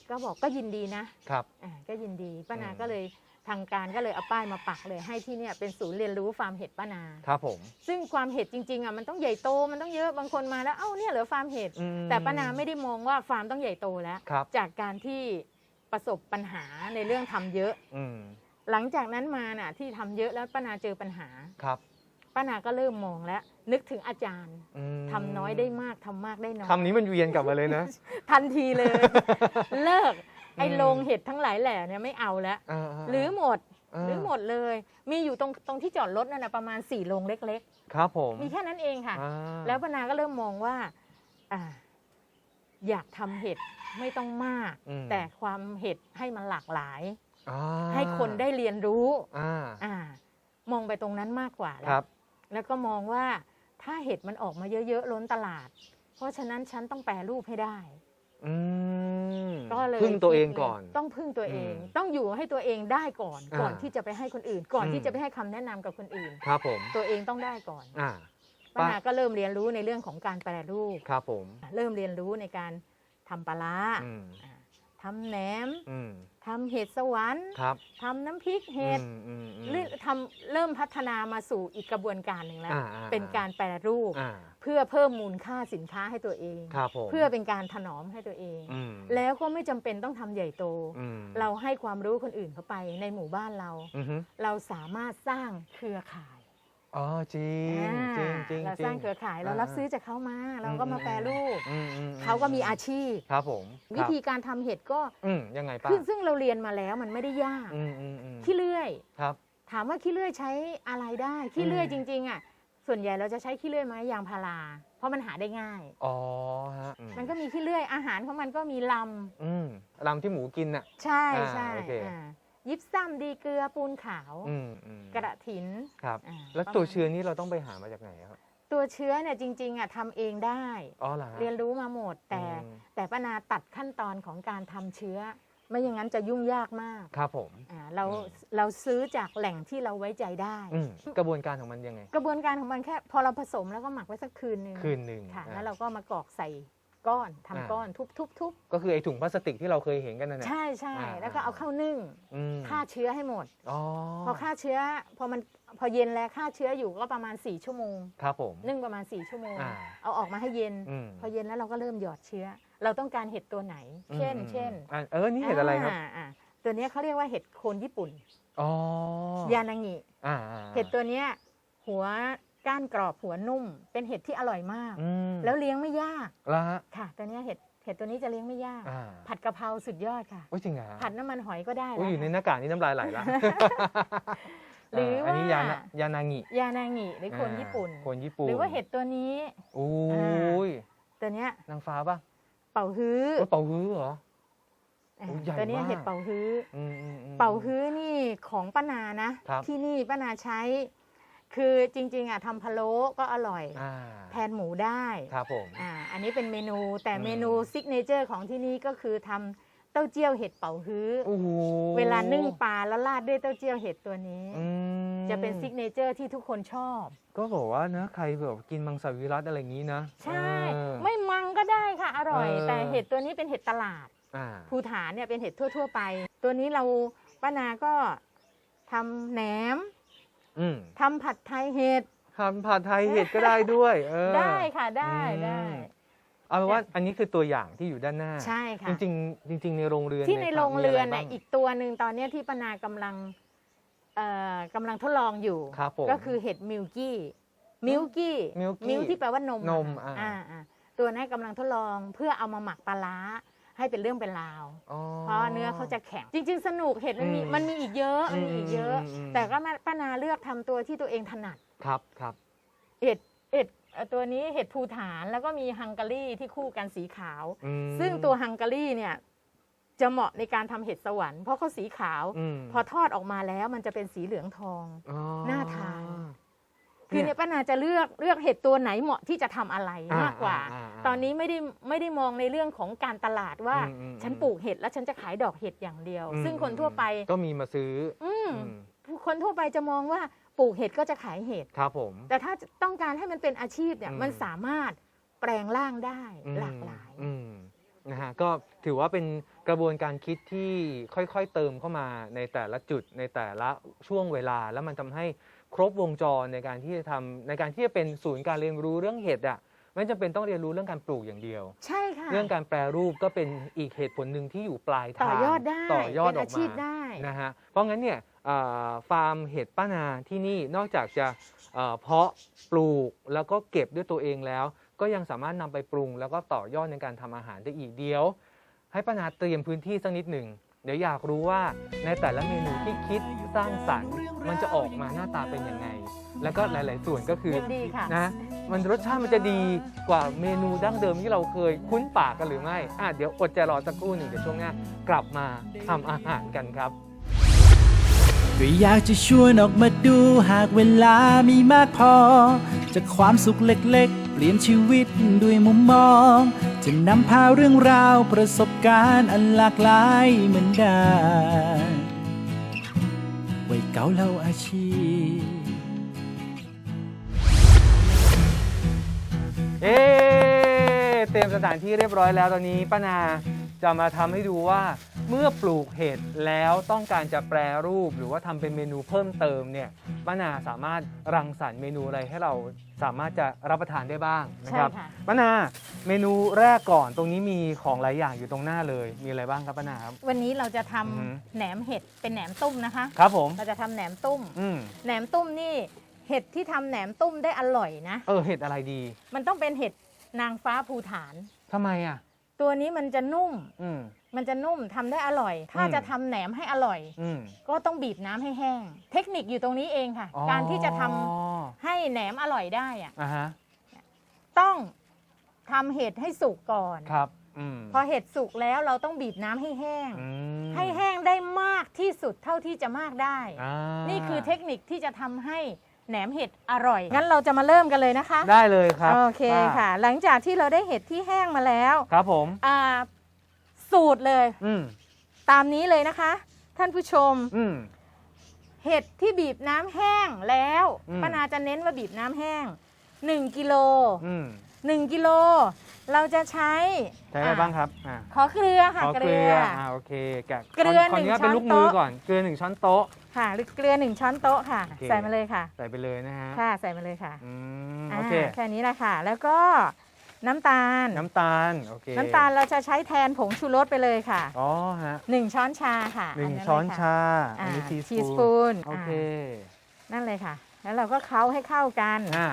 [SPEAKER 3] ก็บอกก็ยินดีนะ
[SPEAKER 2] ครับ
[SPEAKER 3] อ่าก็ยินดีป้านา
[SPEAKER 2] อืม
[SPEAKER 3] ก็เลยทางการก็เลยเอาป้ายมาปักเลยให้ที่เนี่ยเป็นศูนย์เรียนรู้ฟาร์มเห็ดป้านา
[SPEAKER 2] ครับผม
[SPEAKER 3] ซึ่งความเห็ดจริงๆอะมันต้องใหญ่โตมันต้องเยอะบางคนมาแล้วเอ้าเนี่ยเหรอฟาร์มเห็ด
[SPEAKER 2] อืม
[SPEAKER 3] แต่ป้านาไม่ได้มองว่าฟาร์มต้องใหญ่โตแล้ว
[SPEAKER 2] ครับ
[SPEAKER 3] จากการที่ประสบปัญหาในเรื่องทำเยอะ
[SPEAKER 2] อืม
[SPEAKER 3] หลังจากนั้นมาน่ะที่ทำเยอะแล้วป้านาเจอปัญหา
[SPEAKER 2] ครับ
[SPEAKER 3] ป้านาก็เริ่มมองแล้ว นึกถึงอาจารย์
[SPEAKER 2] อืม
[SPEAKER 3] ทำน้อยได้มากทำมากได้น้อย
[SPEAKER 2] คำนี้มันเวียนกลับมาเลยนะ
[SPEAKER 3] ทันทีเลย เลิก ไอ้
[SPEAKER 2] อืม
[SPEAKER 3] โรงเห็ดทั้งหลายแหล่เนี่ยไม่เอาแล้วา
[SPEAKER 2] ๆๆ
[SPEAKER 3] หรือหมดาหรือหมดเลย มีอยู่ตรงตรงที่จอดรถนั่นนะประมาณ4ี่โรงเล็ก
[SPEAKER 2] ครับผม
[SPEAKER 3] ๆ มีแค่นั้นเองค่ะ
[SPEAKER 2] อ่า
[SPEAKER 3] แล้วปนาก็เริ่มมองว่าอ่า อยากทำเห็ดไม่ต้องมาก
[SPEAKER 2] อืม
[SPEAKER 3] แต่ความเห็ดให้มันหลากหลาย
[SPEAKER 2] อ่า
[SPEAKER 3] ให้คนได้เรียนรู้
[SPEAKER 2] อ่า
[SPEAKER 3] อ่า มองไปตรงนั้นมากกว่าแล้
[SPEAKER 2] ครั
[SPEAKER 3] ว
[SPEAKER 2] บ
[SPEAKER 3] แล้วก็มองว่าถ้าเห็ดมันออกมาเยอะๆล้นตลาด เพราะฉะนั้นฉันต้องแปรรูปให้ได้
[SPEAKER 2] อืม
[SPEAKER 3] ก็เลย
[SPEAKER 2] พึ่งตัวเอง
[SPEAKER 3] คิดลย
[SPEAKER 2] ก่อน
[SPEAKER 3] ต้องพึ่งตัวเอง
[SPEAKER 2] อืม
[SPEAKER 3] ต้องอยู่ให้ตัวเองได้ก่อน
[SPEAKER 2] อ่า
[SPEAKER 3] ก่อนที่จะไปให้คนอื่น ก่อน
[SPEAKER 2] อืม
[SPEAKER 3] ที่จะไปให้คำแนะนำกับคนอื่น
[SPEAKER 2] ครับผม
[SPEAKER 3] ตัวเองต้องได้ก่อน
[SPEAKER 2] อ่า
[SPEAKER 3] ป้านาก็เริ่มเรียนรู้ในเรื่องของการแปรรูป
[SPEAKER 2] ครับผม
[SPEAKER 3] เริ่มเรียนรู้ในการทำปลาร้า
[SPEAKER 2] อืม
[SPEAKER 3] อ่า ทำแหนม
[SPEAKER 2] อืม
[SPEAKER 3] ทำเห็ดสวรรค์
[SPEAKER 2] ครับ
[SPEAKER 3] ทำน้ำพริกเห็ด
[SPEAKER 2] อืมอืมอืม
[SPEAKER 3] เริ่มทำเริ่มพัฒนามาสู่อีกกระบวนการหนึ่งแล้ว
[SPEAKER 2] อ่าอ่า
[SPEAKER 3] เป็นการแปรรูป
[SPEAKER 2] อ่า
[SPEAKER 3] เพื่อเพิ่มมูลค่าสินค้าให้ตัวเอง
[SPEAKER 2] ครับผม
[SPEAKER 3] เพื่อเป็นการถนอมให้ตัวเอง
[SPEAKER 2] อืม
[SPEAKER 3] แล้วก็ไม่จำเป็นต้องทำใหญ่โต
[SPEAKER 2] อืม
[SPEAKER 3] เราให้ความรู้คนอื่นเข้าไปในหมู่บ้านเรา
[SPEAKER 2] อือฮึ
[SPEAKER 3] เราสามารถสร้างเครือข่าย
[SPEAKER 2] อ๋อจริง
[SPEAKER 3] อ่า
[SPEAKER 2] จริงจริง
[SPEAKER 3] เรา
[SPEAKER 2] จ
[SPEAKER 3] สร้างเครือข่ายเรา
[SPEAKER 2] อ่า
[SPEAKER 3] รับซื้อจากเขามา เราก็มาแปรรูป
[SPEAKER 2] อืมอืม
[SPEAKER 3] เขาก็มีอาชีพ
[SPEAKER 2] ครับผม
[SPEAKER 3] วิธีการทำเห็ดก็
[SPEAKER 2] อืมยังไงป้า
[SPEAKER 3] คือซึ่งเราเรียนมาแล้วมันไม่ได้ยาก
[SPEAKER 2] อืมอืมอืม
[SPEAKER 3] ขี้เลื่อย
[SPEAKER 2] ครับ
[SPEAKER 3] ถามว่าขี้เลื่อยใช้อะไรได้ขี้เลื่อย
[SPEAKER 2] อื
[SPEAKER 3] จ
[SPEAKER 2] ม
[SPEAKER 3] ริง ๆอะส่วนใหญ่เราจะใช้ขี้เลื่อยไม้ยางพารา เพราะมันหาได้ง่าย
[SPEAKER 2] อ๋อฮะอื
[SPEAKER 3] มันก็มีขี้เลื่อยอาหารของมันก็มีล
[SPEAKER 2] อืมลำที่หมูกินน่ะำ
[SPEAKER 3] ใช่
[SPEAKER 2] อ่า
[SPEAKER 3] ใช่
[SPEAKER 2] โอเค
[SPEAKER 3] อ่า ยิบซ้ำดีเกลือปูนขาว
[SPEAKER 2] อืมอืม
[SPEAKER 3] กระถิน
[SPEAKER 2] ครับ
[SPEAKER 3] อ่า
[SPEAKER 2] แล้ว
[SPEAKER 3] ประมาณ
[SPEAKER 2] ตัวเชื้อนี้เราต้องไปหามาจากไหนครับ
[SPEAKER 3] ตัวเชื้อเนี่ยจริงๆอะทำเองได้
[SPEAKER 2] อ๋อเหรอฮะ
[SPEAKER 3] เรียนรู้มาหมดแต่
[SPEAKER 2] อืม
[SPEAKER 3] แต่ป้านาตัดขั้นตอนของการทำเชื้อ ไม่อย่างนั้นจะยุ่งยากมาก
[SPEAKER 2] ครับผม
[SPEAKER 3] อ่าเรา
[SPEAKER 2] อืม
[SPEAKER 3] เราซื้อจากแหล่งที่เราไว้ใจได้
[SPEAKER 2] อืมกระบวนการของมันยังไง
[SPEAKER 3] กระบวนการของมันแค่พอเราผสมแล้วก็หมักไว้สักคืนหนึ่ง
[SPEAKER 2] คืนหนึ่ง
[SPEAKER 3] ค่ะ
[SPEAKER 2] อะ
[SPEAKER 3] แล้วเราก็มากรอกใส่ ก้อนทำ
[SPEAKER 2] อ่า
[SPEAKER 3] ก้อนทุบทุบทุบ
[SPEAKER 2] ก็คือไอ้ถุงพลาสติกที่เราเคยเห็นกันนั่นแหละ
[SPEAKER 3] ใช่ใช่
[SPEAKER 2] อ่า
[SPEAKER 3] แล้วก็เอาเข้านึ่ง
[SPEAKER 2] อืม
[SPEAKER 3] ฆ่าเชื้อให้หมด
[SPEAKER 2] อ๋อ
[SPEAKER 3] พอฆ่าเชื้อพอมันพอเย็นแล้วฆ่าเชื้ออยู่ก็ประมาณ 4 ชั่วโมง
[SPEAKER 2] ครับผม
[SPEAKER 3] นึ่งประมาณ 4 ชั่วโมง
[SPEAKER 2] อ่า
[SPEAKER 3] เอาออกมาให้เย็น
[SPEAKER 2] อืม
[SPEAKER 3] พอเย็นแล้วเราก็เริ่มหยอดเชื้อ เราต้องการเห็ดตัวไหน เช่น
[SPEAKER 2] อืม
[SPEAKER 3] เช่น
[SPEAKER 2] อะเออนี่เห็ดอะไรครับาา
[SPEAKER 3] ตัวเนี้ยเขาเรียกว่าเห็ดโคนญี่ปุ่น
[SPEAKER 2] อ๋อยา
[SPEAKER 3] นางิ
[SPEAKER 2] อ่าอ่า
[SPEAKER 3] เห็ดตัวเนี้ยหัว ก้านกรอบหัวนุ่ม เป็นเห็ดที่อร่อยมาก
[SPEAKER 2] อืม
[SPEAKER 3] แล้วเลี้ยงไม่ยาก
[SPEAKER 2] แล้วฮะ
[SPEAKER 3] ค่ะตัวเนี้ยเห็ดเห็ดตัวนี้จะเลี้ยงไม่ยาก
[SPEAKER 2] อ่า
[SPEAKER 3] ผัดกะเพราสุดยอดค่ะ
[SPEAKER 2] โอ้ยจริงเหรอฮะ
[SPEAKER 3] ผัดน้ำมันหอยก็ได้
[SPEAKER 2] โอ้ย
[SPEAKER 3] แล้ว
[SPEAKER 2] อยู่ใน
[SPEAKER 3] ค่ะ
[SPEAKER 2] หน้ากากนี่น้ำลายไหลละ
[SPEAKER 3] หรือ
[SPEAKER 2] อันนี้
[SPEAKER 3] ว่า
[SPEAKER 2] ยานะยานางิ
[SPEAKER 3] ยานางิหรือโคนญี่ปุ่น
[SPEAKER 2] อ่าโคนญี่ปุ่น
[SPEAKER 3] หรือว่าเห็ดตัวนี้
[SPEAKER 2] โอ้ย
[SPEAKER 3] ตัวเนี้ย
[SPEAKER 2] นางฟ้าป่ะ
[SPEAKER 3] เป่าฮื้อ
[SPEAKER 2] โอ้ยเป่าฮื้อเหรอ
[SPEAKER 3] อ่า
[SPEAKER 2] โอ้ใหญ่
[SPEAKER 3] ตัวเนี้ย
[SPEAKER 2] มาก
[SPEAKER 3] เห็ดเป่าฮื้อ
[SPEAKER 2] อืมอืมม
[SPEAKER 3] เป่าฮื้อนี่ของป้านานะ
[SPEAKER 2] ครับ
[SPEAKER 3] ที่นี่ป้านาใช้ คือจริงๆอะทำพะโล้ก็อร่อย
[SPEAKER 2] อ่า
[SPEAKER 3] แทนหมูได้
[SPEAKER 2] ครับผม
[SPEAKER 3] อ่าอันนี้เป็นเมนูแต่
[SPEAKER 2] อืม
[SPEAKER 3] เมนูซิกเนเจอร์ของที่นี่ก็คือทำเต้าเจี้ยวเห็ดเป่าฮื้อ
[SPEAKER 2] โอ้โห
[SPEAKER 3] เวลานึ่งปลาแล้วราดด้วยเต้าเจี้ยวเห็ดตัวนี้
[SPEAKER 2] อืม
[SPEAKER 3] จะเป็นซิกเนเจอร์ที่ทุกคนชอบ
[SPEAKER 2] ก็บอกว่านะใครแบบกินมังสวิรัตอะไรอย่างนี้นะ
[SPEAKER 3] ใช่
[SPEAKER 2] เออ
[SPEAKER 3] ไม่มังก็ได้ค่ะ อร่อย
[SPEAKER 2] เออ
[SPEAKER 3] แต่เห็ดตัวนี้เป็นเห็ดตลาด
[SPEAKER 2] อ่า
[SPEAKER 3] ภูฐานเนี่ยเป็นเห็ดทั่ว ๆ ไป ตัวนี้เราป้านาก็ทำแหนม
[SPEAKER 2] อืม
[SPEAKER 3] ทำผัดไทยเห็ด
[SPEAKER 2] ทำผัดไทยเห็ดก็ได้ด้วยเออ
[SPEAKER 3] ได้ค่ะได้
[SPEAKER 2] อืม
[SPEAKER 3] ได้
[SPEAKER 2] เอาเป็นว่าอันนี้คือตัวอย่างที่อยู่ด้านหน้า
[SPEAKER 3] ใช่ค่ะ
[SPEAKER 2] จริงๆจริง ๆ ในโรงเรือน
[SPEAKER 3] ที่ใน
[SPEAKER 2] ยคบ
[SPEAKER 3] โรงเรือน
[SPEAKER 2] มีะไเนี่
[SPEAKER 3] ย
[SPEAKER 2] บ้าง
[SPEAKER 3] อีกตัวหนึ่งตอนเนี้ยที่ป้านากำลังเอ่อกำลังทดลองอยู่
[SPEAKER 2] ครับผม
[SPEAKER 3] ก็คือเห็ดมิลกี้มิลกี้
[SPEAKER 2] milky
[SPEAKER 3] มิลที่แปลว่านม
[SPEAKER 2] นม
[SPEAKER 3] อะ
[SPEAKER 2] อ่า
[SPEAKER 3] อ่า อ่าตัวนั้นกำลังทดลองเพื่อเอามาหมักปลาร้า ให้เป็นเรื่องเป็นราว
[SPEAKER 2] อ๋อ
[SPEAKER 3] เพราะเนื้อเขาจะแข็ง จริง ๆ สนุกเห็ดมันมี
[SPEAKER 2] อืม
[SPEAKER 3] มันมีอีกเยอะมันมีอีกเยอะ
[SPEAKER 2] อืมอืมอืม
[SPEAKER 3] แต่ก็มาป้านาเลือกทำตัวที่ตัวเองถนัด
[SPEAKER 2] ครับครับ
[SPEAKER 3] เห็ดเห็ดเอ่อตัวนี้เห็ดภูฐานแล้วก็มีฮังการีที่คู่กันสีขาว
[SPEAKER 2] อืม
[SPEAKER 3] ซึ่งตัวฮังการีเนี่ยจะเหมาะในการทำเห็ดสวรรค์เพราะเขาสีขาว
[SPEAKER 2] ม
[SPEAKER 3] พอทอดออกมาแล้วมันจะเป็นสีเหลืองทอง
[SPEAKER 2] อ๋อ
[SPEAKER 3] น่าทาน
[SPEAKER 2] เนี่
[SPEAKER 3] คือยเนี่ยป้านาจะเลือกเลือกเห็ดตัวไหนเหมาะที่จะทำอะไร
[SPEAKER 2] อ่าม
[SPEAKER 3] มากกว่า
[SPEAKER 2] อ่าอ่า
[SPEAKER 3] ตอนนี้ไม่ได้ไม่ได้มองในเรื่องของการตลาดว่า
[SPEAKER 2] อืมอืม
[SPEAKER 3] ฉันปลูกเห็ดแล้วฉันจะขายดอกเห็ดอย่างเดียว
[SPEAKER 2] อืม
[SPEAKER 3] ซึ่งคนทั่วไป
[SPEAKER 2] ก็มีมาซื้อ
[SPEAKER 3] อืม
[SPEAKER 2] อืม
[SPEAKER 3] คนทั่วไปจะมองว่าปลูกเห็ดก็จะขายเห็ด
[SPEAKER 2] ครับผม
[SPEAKER 3] แต่ถ้าต้องการให้มันเป็นอาชีพเนี่ย
[SPEAKER 2] อืม
[SPEAKER 3] มันสามารถแปลงร่างได้
[SPEAKER 2] อืม
[SPEAKER 3] หลากหลาย
[SPEAKER 2] อืมนะฮะก็ถือว่าเป็นกระบวนการคิดที่ค่อยๆเติมเข้ามาในแต่ละจุดในแต่ละช่วงเวลา แล้วมันทำให้ ครบวงจรในการที่จะทำในการที่จะเป็นศูนย์การเรียนรู้เรื่องเห็ดอะไม่จำเป็นต้องเรียนรู้เรื่องการปลูกอย่างเดียว
[SPEAKER 3] ใช่ค่ะ
[SPEAKER 2] เรื่องการแปรรูปก็เป็นอีกเหตุผลหนึ่งที่อยู่ปลายทาง
[SPEAKER 3] ต่อยอดได้
[SPEAKER 2] ต่อยอด
[SPEAKER 3] เป็น
[SPEAKER 2] ออ
[SPEAKER 3] อากชีพ
[SPEAKER 2] มา
[SPEAKER 3] ได้
[SPEAKER 2] นะฮะเพราะงั้นเนี่ยเอ่อฟาร์มเห็ดป้านาที่นี่นอกจากจะเอ่อเพาะปลูกแล้วก็เก็บด้วยตัวเองแล้ว ก็ยังสามารถนำไปปรุง แล้วก็ต่อยอดในการทำอาหารได้อีกเดียว ให้ป้านาเตรียมพื้นที่สักนิดหนึ่ง เดี๋ยวอยากรู้ว่าในแต่ละเมนูที่คิดสร้างสรรค์ มันจะออกมาหน้าตาเป็นยังไง แล้วก็หลาย ๆ ส่วนก็คือ
[SPEAKER 3] ยินดีค่ะ
[SPEAKER 2] นะมันรสชาติมันจะดีกว่าเมนูดั้งเดิมที่เราเคยคุ้นปากกันหรือไม่อะเดี๋ยวอดใจรอสักครู่หนึ่งเดี๋ยวช่วงหน้ากลับมาทำอาหารกันครับ
[SPEAKER 1] ก็อยากจะชวนออกมาดูหากเวลามีมากพอ จากความสุขเล็กๆ เปลี่ยนชีวิตด้วยมุมมอง จะนำพาเรื่องราวประสบการณ์อันหลากหลายเหมือนได้ไว้เก่าเล่าอาชีพ
[SPEAKER 2] เอ๊ะเตรียมสถานที่เรียบร้อยแล้วตอนนี้ป้านา จะมาทำให้ดูว่าเมื่อปลูกเห็ดแล้วต้องการจะแปรรูป หรือว่าทำเป็นเมนูเพิ่มเติมเนี่ยป้านาสามารถรังสรรค์เมนูอะไรให้เราสามารถจะรับประทานได้บ้างนะครับ
[SPEAKER 3] ใช่ค่ะ
[SPEAKER 2] ป้านาเมนูแรกก่อนตรงนี้มีของหลายอย่างอยู่ตรงหน้าเลยมีอะไรบ้างครับป้านาครับ
[SPEAKER 3] วันนี้เราจะทำ
[SPEAKER 2] อือหือ
[SPEAKER 3] แหนมเห็ดเป็นแหนมตุ้มนะคะ
[SPEAKER 2] ครับผม
[SPEAKER 3] เราจะทำแหนมตุ้ม
[SPEAKER 2] อืม
[SPEAKER 3] แหนมตุ้มนี่เห็ดที่ทำแหนมตุ้มได้อร่อยนะ
[SPEAKER 2] เออเห็ดอะไรดี
[SPEAKER 3] มันต้องเป็นเห็ดนางฟ้าภูฐาน
[SPEAKER 2] ทำไมอะ
[SPEAKER 3] ตัวนี้มันจะนุ่ม
[SPEAKER 2] อืม
[SPEAKER 3] มันจะนุ่มทำได้อร่อย ถ้า
[SPEAKER 2] อืม
[SPEAKER 3] จะทำแหนมให้อร่อย
[SPEAKER 2] อืม
[SPEAKER 3] ก็ต้องบีบน้ำให้แห้ง เทคนิคอยู่ตรงนี้เองค่ะ
[SPEAKER 2] อ๋อ
[SPEAKER 3] การที่จะทำให้แหนมอร่อยได้อะ
[SPEAKER 2] อ่าฮะ
[SPEAKER 3] ต้องทำเห็ดให้สุกก่อน
[SPEAKER 2] ครับ อืม
[SPEAKER 3] พอเห็ดสุกแล้วเราต้องบีบน้ำให้แห้ง
[SPEAKER 2] อืม
[SPEAKER 3] ให้แห้งได้มากที่สุดเท่าที่จะมากได้
[SPEAKER 2] อ่า
[SPEAKER 3] นี่คือเทคนิคที่จะทำให้ แหนมเห็ดอร่อย งั้นเราจะมาเริ่มกันเลยนะคะ
[SPEAKER 2] ได้เลยครับ
[SPEAKER 3] โอเค
[SPEAKER 2] ป้า
[SPEAKER 3] ค่ะ หลังจากที่เราได้เห็ดที่แห้งมาแล้ว
[SPEAKER 2] ครับผม
[SPEAKER 3] อ่าสูตรเลย
[SPEAKER 2] อืม
[SPEAKER 3] ตามนี้เลยนะคะ ท่านผู้ชม
[SPEAKER 2] อืม
[SPEAKER 3] เห็ดที่บีบน้ำแห้งแล้ว
[SPEAKER 2] อืม
[SPEAKER 3] ป้านาจะเน้นว่าบีบน้ำแห้ง 1กิโล
[SPEAKER 2] อืม
[SPEAKER 3] 1กิโล เราจะใช้
[SPEAKER 2] ใช้อะไรบ้างครับอ่า
[SPEAKER 3] ขอเกลือค่ะ
[SPEAKER 2] ขอเกลืออ่าโอเคแกะ
[SPEAKER 3] เกลือ
[SPEAKER 2] ขขออนุญาต
[SPEAKER 3] หนึ่ง
[SPEAKER 2] เป็นลูก
[SPEAKER 3] ช้อน
[SPEAKER 2] มือ
[SPEAKER 3] โต๊ะ
[SPEAKER 2] ก่อนเกลือหนึ่งช้อนโต๊ะ
[SPEAKER 3] ค่ะหรือเกลือหนึ่งช้อนโต๊ะค่ะ
[SPEAKER 2] โอเค
[SPEAKER 3] ใส่มาเลยค่ะ
[SPEAKER 2] ใส่ไปเลยนะฮะ
[SPEAKER 3] ค่ะใส่มาเลยค่ะ
[SPEAKER 2] อืม
[SPEAKER 3] อ่า
[SPEAKER 2] โอเค
[SPEAKER 3] แค่นี้แหละค่ะ แล้วก็น้ำตาล
[SPEAKER 2] น้ำตาลโอเค
[SPEAKER 3] น้ำตาลเราจะใช้แทนผงชูรสไปเลยค่ะ
[SPEAKER 2] อ๋อฮะ
[SPEAKER 3] หนึ่งช้อนชาค่ะ
[SPEAKER 2] หนึ่ง
[SPEAKER 3] เลย
[SPEAKER 2] ช้อน
[SPEAKER 3] ค่ะ
[SPEAKER 2] ชา
[SPEAKER 3] อ่า
[SPEAKER 2] อันนี้ที
[SPEAKER 3] ที
[SPEAKER 2] ส
[SPEAKER 3] ส
[SPEAKER 2] ปู
[SPEAKER 3] ปู
[SPEAKER 2] น
[SPEAKER 3] น
[SPEAKER 2] โอเค
[SPEAKER 3] นั่นเลยค่ะ แล้วเราก็เคล้าให้เข้ากัน
[SPEAKER 2] อ่า